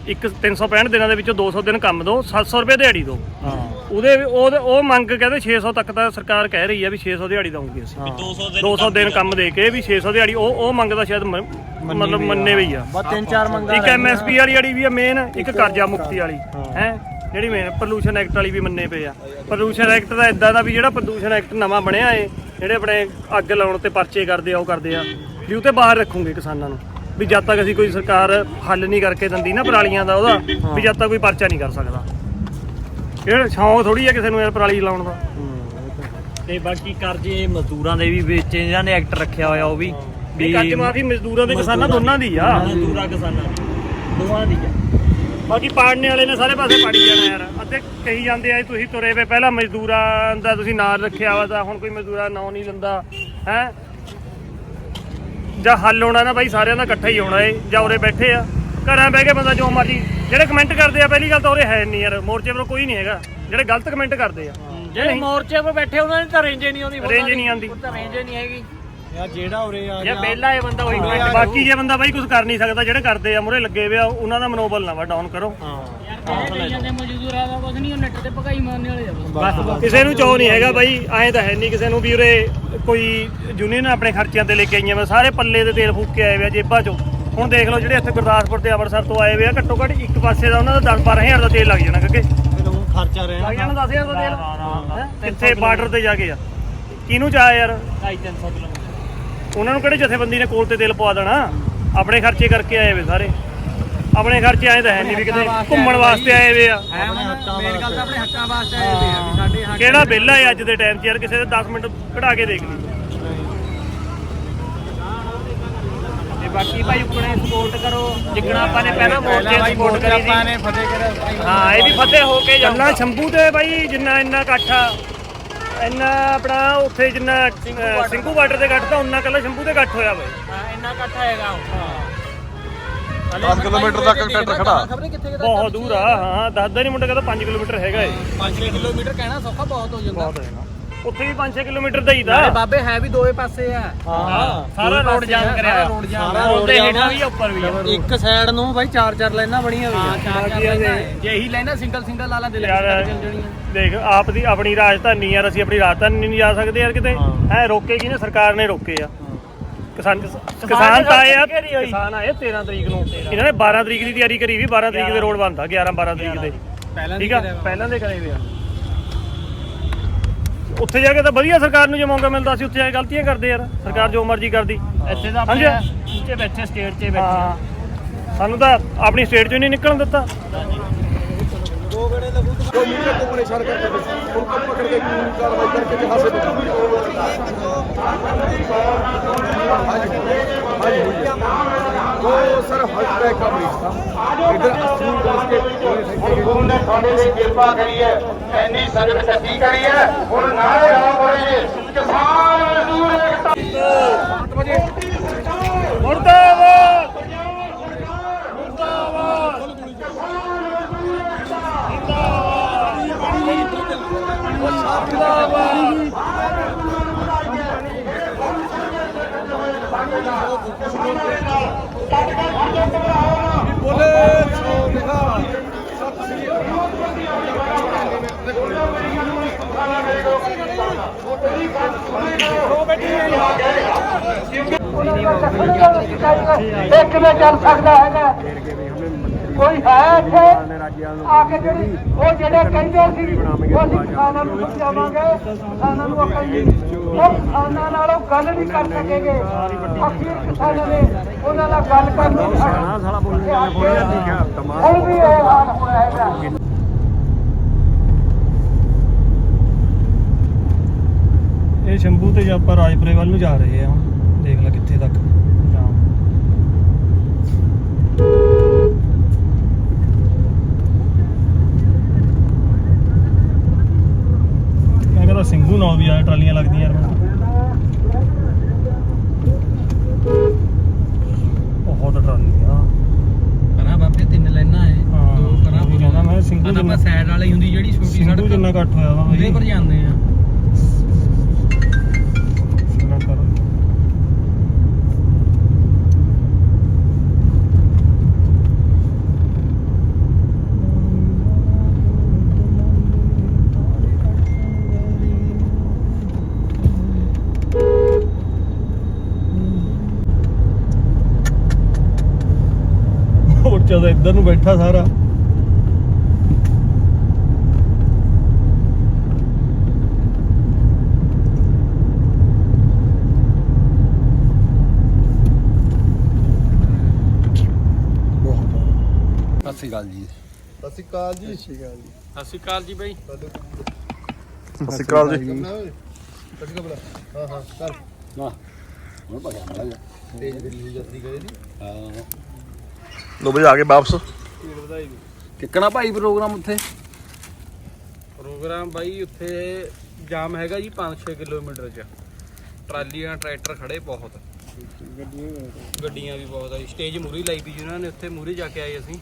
S4: ਇੱਕ 365 ਦਿਨਾਂ ਦੇ ਵਿੱਚੋਂ 200 ਦਿਨ ਕੰਮ ਦਿਓ 700 ਰੁਪਏ ਦਿਹਾੜੀ ਦਿਓ।
S5: ਹਾਂ।
S4: ਉਹਦੇ ਉਹ ਉਹ ਮੰਗ ਕਹਿੰਦੇ 600 ਤੱਕ ਤਾਂ ਸਰਕਾਰ ਕਹਿ ਰਹੀ ਆ ਵੀ 600 ਦਿਹਾੜੀ ਦਵਾਂਗੇ ਅਸੀਂ।
S1: 200 ਦਿਨ
S4: 200 ਦਿਨ ਕੰਮ ਦੇ ਕੇ ਵੀ 600 ਦਿਹਾੜੀ ਉਹ ਉਹ ਮੰਗ ਦਾ ਸ਼ਾਇਦ ਮਤਲਬ ਮੰਨੇ ਵੀ ਆ।
S5: ਬਸ ਤਿੰਨ ਚਾਰ ਮੰਗਾ
S4: ਇੱਕ ਐਮਐਸਪੀ ਵਾਲੀ ਜਿਹੜੀ ਵੀ ਆ ਮੇਨ ਇੱਕ ਕਰਜ਼ਾ ਮੁਕਤੀ ਵਾਲੀ। ਹੈ। ਜਿਹੜੀ ਮੇਨ ਪੋਲੂਸ਼ਨ ਐਕਟ ਵਾਲੀ ਵੀ ਮੰਨੇ ਪਏ ਆ। ਪੋਲੂਸ਼ਨ ਐਕਟ ਦਾ ਇਦਾਂ ਦਾ ਵੀ ਜਿਹੜਾ ਪ੍ਰਦੂਸ਼ਣ ਐਕਟ ਨਵਾਂ ਬਣਿਆ ਏ ਜਿਹੜੇ ਆਪਣੇ ਅੱਗ ਲਾਉਣ ਤੇ ਪਰਚੇ ਕਰਦੇ ਆ ਉਹ ਕਰਦੇ ਆ। ਵੀ ਉਹ ਤੇ ਬਾਹਰ ਰੱਖੂਗੇ ਕਿਸਾਨਾਂ ਨੂੰ। ਵੀ ਜਦ ਤੱਕ ਅਸੀਂ ਕੋਈ ਸਰਕਾਰ ਹੱਲ ਨਹੀਂ ਕਰਕੇ ਦਿੰਦੀ ਨਾ ਪਰਾਲੀਆਂ ਦਾ ਉਹਦਾ ਵੀ ਜਦ ਤੱਕ ਕੋਈ ਪਰਚਾ ਨਹੀਂ ਕਰ ਸਕਦਾ। ਇਹ ਸ਼ੌਂਕ ਥੋੜੀ ਆ ਕਿਸੇ ਨੂੰ ਯਾਰ ਪਰਾਲੀ ਲਾਉਣ ਦਾ।
S1: ਤੇ ਬਾਕੀ ਕਰਜ਼ੇ ਮਜ਼ਦੂਰਾਂ ਦੇ ਵੀ ਵਿੱਚ ਇਹਨਾਂ ਨੇ ਐਕਟ ਰੱਖਿਆ ਹੋਇਆ ਉਹ ਵੀ
S4: ਵੀ ਕੱਜ ਮਾਫੀ ਮਜ਼ਦੂਰਾਂ ਦੇ ਕਿਸਾਨਾਂ ਦੋਨਾਂ ਦੀ ਆ।
S1: ਮਜ਼ਦੂਰਾਂ ਕਿਸਾਨਾਂ ਦੀ। ਦੋਵਾਂ ਦੀ ਆ।
S4: ਬਾਕੀ ਪਾੜਨੇ ਵਾਲੇ ਨੇ ਸਾਰੇ ਪਾਸੇ ਪਾੜੀ ਜਾਣਾ ਯਾਰ। ਅੱਧੇ ਕਹੀ ਜਾਂਦੇ ਆ ਤੁਸੀਂ ਤੁਰੇ ਵੇ ਪਹਿਲਾਂ ਮਜ਼ਦੂਰਾਂ ਦਾ ਤੁਸੀਂ ਨਾਂ ਰੱਖਿਆ ਵਾ ਤਾਂ ਹੁਣ ਕੋਈ ਮਜ਼ਦੂਰਾਂ ਨਾਂ ਨਹੀਂ ਲੈਂਦਾ ਹੈ? ਜਾਂ ਹੱਲ ਹੋਣਾ ਨਾ ਬਾਈ ਸਾਰਿਆਂ ਦਾ ਇਕੱਠਾ ਹੀ ਹੋਣਾ ਏ ਜਾਂ ਉਰੇ ਬੈਠੇ ਆ। ਘਰਾਂ ਬਹਿ ਕੇ ਬੰਦਾ ਜੋ ਮਰਜ਼ੀ ਜਿਹੜੇ ਕਮੈਂਟ ਕਰਦੇ ਆ ਪਹਿਲੀ ਗੱਲ ਤਾਂ ਉਰੇ ਹੈ ਨਹੀਂ ਯਾਰ ਮੋਰਚੇ 'ਤੇ ਕੋਈ ਨਹੀਂ ਹੈਗਾ ਜਿਹੜੇ ਗਲਤ ਕਮੈਂਟ ਕਰਦੇ ਆ।
S1: ਜਿਹੜੇ ਮੋਰਚੇ 'ਤੇ ਬੈਠੇ ਉਹਨਾਂ ਨੇ ਤਾਂ ਰੇਂਜ ਨਹੀਂ ਆਉਂਦੀ
S4: ਰੇਂਜ ਨਹੀਂ ਆਉਂਦੀ।
S1: ਤਾਂ ਰੇਂਜ ਨਹੀਂ ਹੈਗੀ।
S5: ਯਾਰ ਜਿਹੜਾ ਉਰੇ ਆ
S1: ਜੇ ਪਹਿਲਾ ਇਹ ਬੰਦਾ ਉਹੀ
S4: ਬਾਕੀ- ਬਾਕੀ ਜੇ ਬੰਦਾ ਬਾਈ ਕੁਝ ਕਰ ਨਹੀਂ ਸਕਦਾ ਜਿਹੜੇ ਕਰਦੇ ਆ ਮੁਰੇ ਲੱਗੇ ਵੇ ਆ ਉਹਨਾਂ ਦਾ ਮਨੋਬਲ ਨਾ ਵਾ ਡਾਊਨ ਕਰੋ।
S6: ਯਾਰ ਜਾਂਦੇ ਮਜ਼ਦੂਰਾਂ ਦਾ ਕੁਝ ਨਹੀਂ ਉਹ ਨੈਟ ਤੇ ਭਗਾਈ ਮਾਰਨੇ ਵਾਲੇ ਆ ਬਸ।
S4: ਕਿਸੇ ਨੂੰ ਚਾਹ ਨਹੀਂ ਹੈਗਾ ਬਾਈ ਐਂ ਤਾਂ ਹੈ ਨਹੀਂ ਕਿਸੇ ਨੂੰ ਵੀ ਉਰੇ ਕੋਈ ਯੂਨੀਅਨ ਆਪਣੇ ਖਰਚਿਆਂ ਤੇ ਲੈ ਕੇ ਆਈਆਂ ਵੇ ਸਾਰੇ ਪੱਲੇ ਦੇ ਤੇਲ ਫੂਕ ਕੇ ਆਏ ਵੇ ਜੇਬਾਂ ਚੋਂ। ਹੁਣ ਦੇਖ ਲਓ ਜਿਹੜੇ ਇੱਥੇ ਗੁਰਦਾਸਪੁਰ ਤੇ ਅੰਮ੍ਰਿਤਸਰ ਤੋਂ ਆਏ ਵੇ ਆ ਘੱਟੋ ਘੱਟ ਇੱਕ ਪਾਸੇ ਦਾ ਉਹਨਾਂ ਦਾ 10 12000 ਦਾ ਤੇਲ ਲੱਗ ਜਾਣਾ ਕਿਉਂਕਿ
S5: ਫਿਰ ਉਹ ਖਰਚਾ ਰਹਿਣਾ
S4: ਲੱਗ ਜਾਣਾ 10000 ਦਾ ਤੇਲ? ਕਿੱਥੇ ਬਾਰਡਰ ਤੇ ਜਾ ਕੇ ਆ। ਕਿਹਨੂੰ ਚਾਹ ਯਾਰ?
S1: 250 ਕਿਲੋਮੀਟਰ।
S4: ਉਹਨਾਂ ਨੂੰ ਕਿਹੜੇ ਜਥੇਬੰਦੀ ਨੇ ਕੋਲ ਤੇ ਤੇਲ ਪਵਾ ਦੇਣਾ? ਆਪਣੇ ਖਰਚੇ ਕਰਕੇ ਆਏ ਵੇ ਸਾਰੇ। ਆਪਣੇ ਖਰਚੇ ਆਏ ਤਾਂ ਹੈ ਨਹੀਂ ਵੀ ਕਿਤੇ ਘੁੰਮਣ ਵਾਸਤੇ ਆਏ ਵੇ ਆ।
S5: ਮੇਨ ਗੱਲ ਤਾਂ ਆਪਣੇ ਹੱਕਾਂ ਵਾਸਤੇ ਆਏ ਹੋਏ ਆ ਵੀ ਸਾਡੇ ਹੱਕ
S4: ਕਿਹੜਾ ਬਿੱਲ ਹੈ ਅੱਜ ਦੇ ਟਾਈਮ 'ਚ ਯਾਰ ਕਿਸੇ ਦੇ 10 ਮਿੰਟ ਕਢਾ ਕੇ ਦੇਖ ਲਈ
S1: ਤੇ ਬਾਕੀ ਭਾਈ ਉਪਣੇ ਸਪੋਰਟ ਕਰੋ। ਜਿੱਕਣਾ ਆਪਾਂ ਨੇ ਪਹਿਲਾਂ ਮੋਰਚੇ ਸਪੋਰਟ ਕਰੀ ਸੀ।
S5: ਨੇ ਫਤਿਹ ਕਰਿਆ
S1: ਹਾਂ ਇਹ ਵੀ ਫਤਿਹ ਹੋ ਕੇ ਜਾਊਗਾ।
S4: ਸ਼ੰਭੂ ਤੇ ਬਾਈ ਜਿੰਨਾ ਇੰਨਾ ਇਕੱਠਾ ਇੰਨਾ ਆਪਣਾ ਉੱਥੇ ਜਿੰਨਾ ਸਿੰਘੂ ਬਾਰਡਰ ਤੇ ਤਾਂ ਉਨਾ ਕੱਲਾ ਸ਼ੰਭੂ ਤੇ ਇਕੱਠ ਹੋਇਆ ਬਾਈ
S1: ਹਾਂ ਇੰਨਾ ਇਕੱਠ ਹੈਗਾ
S3: 10 ਕਿਲੋਮੀਟਰ ਤੱਕ ਟਰੈਕਟਰ ਖੜਾ।
S4: ਬਹੁਤ ਦੂਰ ਆ ਹਾਂ ਦੱਸਦਾ ਨਹੀਂ ਮੁੰਡਾ ਕਹਿੰਦਾ 5 ਕਿਲੋਮੀਟਰ ਹੈਗਾ ਏ
S5: 5 ਕਿਲੋਮੀਟਰ ਕਹਿਣਾ ਸੌਖਾ ਬਹੁਤ ਹੋ ਜਾਂਦਾ।
S4: ਬਹੁਤ ਹੈਗਾ। ਉੱਥੇ ਵੀ 5-6 ਕਿਲੋਮੀਟਰ ਦਾ ਹੀ ਦਾ
S5: ਨਾਲੇ ਬਾਬੇ ਹੈ ਵੀ ਦੋਵੇਂ ਪਾਸੇ ਆ।
S4: ਹਾਂ।
S1: ਸਾਰਾ ਰੋਡ ਜਾਮ ਕਰਿਆ।
S5: ਸਾਰਾ ਰੋਡ ਜਾਮ
S1: ਹੇਠਾਂ ਵੀ ਆ, ਉੱਪਰ ਵੀ ਆ।
S5: ਇੱਕ ਸਾਈਡ ਨੂੰ ਬਾਈ ਚਾਰ ਚਾਰ ਲਾਈਨਾਂ ਬਣੀਆਂ ਹੋਈਆਂ। ਚਾਰ ਚਾਰ ਲਾਈਨਾਂ। ਜੇ ਇਹੀ ਲਾਈਨਾਂ ਸਿੰਗਲ ਸਿੰਗਲ ਲਾਲਾਂ ਦੇ
S4: ਯਾਰ
S5: ਚੱਲ ਜਣੀਆਂ।
S4: ਦੇਖ ਆਪ ਦੀ ਆਪਣੀ ਰਾਜਧਾਨੀ ਯਾਰ ਅਸੀਂ ਆਪਣੀ ਰਾਜਧਾਨੀ ਨਹੀਂ ਜਾ ਸਕਦੇ ਯਾਰ ਕਿਤੇ। ਐ ਰੋਕੇਗੀ ਨਾ? ਸਰਕਾਰ ਨੇ ਰੋਕੇ ਆ। ਕਿਸਾਨ ਕਿਸਾਨ ਤਾਂ ਆਏ ਆ। ਕਿਸਾਨ ਆਏ 13 ਤਰੀਕ ਨੂੰ। ਇਹਨਾਂ ਨੇ 12 ਤਰੀਕ ਦੀ ਤਿਆਰੀ ਕਰੀ ਵੀ 12 ਤਰੀਕ ਦੇ ਰੋਡ ਬੰਦਾ 11 12 ਤਰੀਕ ਦੇ।
S5: ਪਹਿਲਾਂ
S4: ਠੀਕ ਆ? ਪਹਿਲਾਂ ਦੇ ਕਰੇ ਵੇ ਆ। ਉੱਥੇ ਜਾ ਕੇ ਤਾਂ ਵਧੀਆ ਸਰਕਾਰ ਨੂੰ ਜੇ ਮੌਕਾ ਮਿਲਦਾ ਸੀ ਉੱਥੇ ਜਾ ਕੇ ਗਲਤੀਆਂ ਕਰਦੇ ਯਾਰ ਸਰਕਾਰ ਜੋ ਮਰਜ਼ੀ ਕਰਦੀ
S1: ਇੱਥੇ ਤਾਂ
S4: ਹਾਂਜੀ।
S1: ਆਪਣੇ ਉੱਚੇ ਬੈਠੇ ਸਟੇਟ 'ਚ ਬੈਠੇ
S4: ਹਾਂ ਸਾਨੂੰ ਤਾਂ ਆਪਣੀ ਸਟੇਟ ਚੋਂ ਹੀ ਨਹੀਂ ਨਿਕਲਣ ਦਿੱਤਾ
S3: जो मीडिया को परेशान करते थे उनको पकड़ के कानूनी कार्रवाई करके जहाँ से तो सर हज बैग का मरीज था इधर अस्सी बस के
S7: ਗੁਰੂ ਨੇ ਤੁਹਾਡੇ ਲਈ ਕਿਰਪਾ ਕਰੀ ਹੈ ਐਨੀ ਸੰਗਤ ਇਕੱਠੀ ਕਰੀ ਹੈ ਹੁਣ ਨਾਰੇ ਲਾ ਪੜੇ ਜੀ ਕਿਸਾਨ ਮਜ਼ਦੂਰ ਇਕਤਾ
S4: 8
S3: ਵਜੇ ਮੁਰਦਾਬਾਦ ਬੋਲੇ ਸੋ ਦਿਖਾ
S7: ਇੱਕ ਨਾ ਚੱਲ ਸਕਦਾ ਹੈਗਾ। ਕੋਈ ਹੈ ਇੱਥੇ? ਆ ਕੇ ਜਿਹੜੀ ਉਹ ਜਿਹੜੇ ਕਹਿੰਦੇ ਸੀ, ਉਹ ਅਸੀਂ ਕਿਸਾਨਾਂ ਨੂੰ ਸਮਝਾਵਾਂਗੇ। ਕਿਸਾਨਾਂ ਨੂੰ ਅਕਲ ਨਹੀਂ ਉਹ ਕਿਸਾਨਾਂ ਨਾਲੋਂ ਗੱਲ ਨਹੀਂ ਕਰ ਸਕੇਗੇ। ਅਖੀਰ ਕਿਸਾਨਾਂ ਨੇ, ਉਹਨਾਂ ਨਾਲ ਗੱਲ ਕਰਨੀ ਨੂੰ ਹੁਣ ਵੀ ਇਹ ਹਾਲ ਹੋਇਆ ਹੈਗਾ।
S4: ਇਹ ਸ਼ੰਭੂ ਤੇ ਆਪਾਂ ਰਾਜਪੁਰੇ ਵੱਲ ਨੂੰ ਜਾ ਰਹੇ ਆ ਹੁਣ। ਦੇਖ ਲੈ ਕਿੱਥੇ ਤੱਕ ਜਾਮ। ਮੈਂ ਕਹਿੰਦਾ ਸਿੰਘੂ ਨਾਲ ਵੀ ਆ ਟਰਾਲੀਆਂ ਲੱਗਦੀਆਂ ਯਾਰ ਬਹੁਤ ਟਰਾਲੀ ਆ
S5: ਕਰਾਂ ਬਾਬੇ ਤਿੰਨ ਐ
S4: ਹਾਂ,
S5: ਦੋ ਕਰਾਂ
S4: ਉਹੀ ਕਹਿੰਦਾ ਮੈਂ ਸਿੰਘੂ ਜਿੰਨਾ-
S5: ਸਾਈਡ ਵਾਲੀ ਹੁੰਦੀ ਜਿਹੜੀ ਛੋਟੀ
S4: ਸਿੰਘੂ
S5: ਸੜਕ
S4: ਜਿੰਨਾ ਘੱਟ ਹੋਇਆ ਵਾ
S5: ਉਹਦੇ ਪਰ ਜਾਂਦੇ ਆ।
S4: ਨੂੰ ਬੈਠਾ ਸਾਰਾ। ਸਤਿ ਸ਼੍ਰੀ ਅਕਾਲ ਜੀ। ਸਤਿ
S2: ਸ਼੍ਰੀ ਅਕਾਲ ਜੀ।
S3: ਸਤਿ ਸ਼੍ਰੀ ਅਕਾਲ ਜੀ।
S2: ਸਤਿ ਸ਼੍ਰੀ ਅਕਾਲ ਜੀ ਬਾਈ।
S3: ਸਤਿ ਸ਼੍ਰੀ ਅਕਾਲ ਹਾਂ ਹਾਂ ਚੱਲ।
S2: ਨਾ ਮੈਂ ਪਾ ਗਿਆ ਮੜਾ ਤੇਜ਼ ਜਲਦੀ ਕਰੇ ਦੀ ਹਾਂ।
S3: ਲੋ ਬਈ ਆ ਗਏ ਵਾਪਸ।
S2: ਕਿੱਕਣਾ ਭਾਈ ਪ੍ਰੋਗਰਾਮ ਉੱਥੇ?
S5: ਪ੍ਰੋਗਰਾਮ ਬਾਈ ਉੱਥੇ ਜਾਮ ਹੈਗਾ ਜੀ 5-6 ਕਿਲੋਮੀਟਰ ਚ। ਟਰਾਲੀਆਂ ਟਰੈਕਟਰ ਖੜੇ ਬਹੁਤ। ਗੱਡੀਆਂ ਵੀ ਬਹੁਤ ਆ ਸਟੇਜ ਮੂਰੀ ਲਾਈ ਵੀ ਜਿਹਨਾਂ ਨੇ ਉੱਥੇ ਮੂਰੀ ਜਾ ਕੇ ਆਏ ਅਸੀਂ।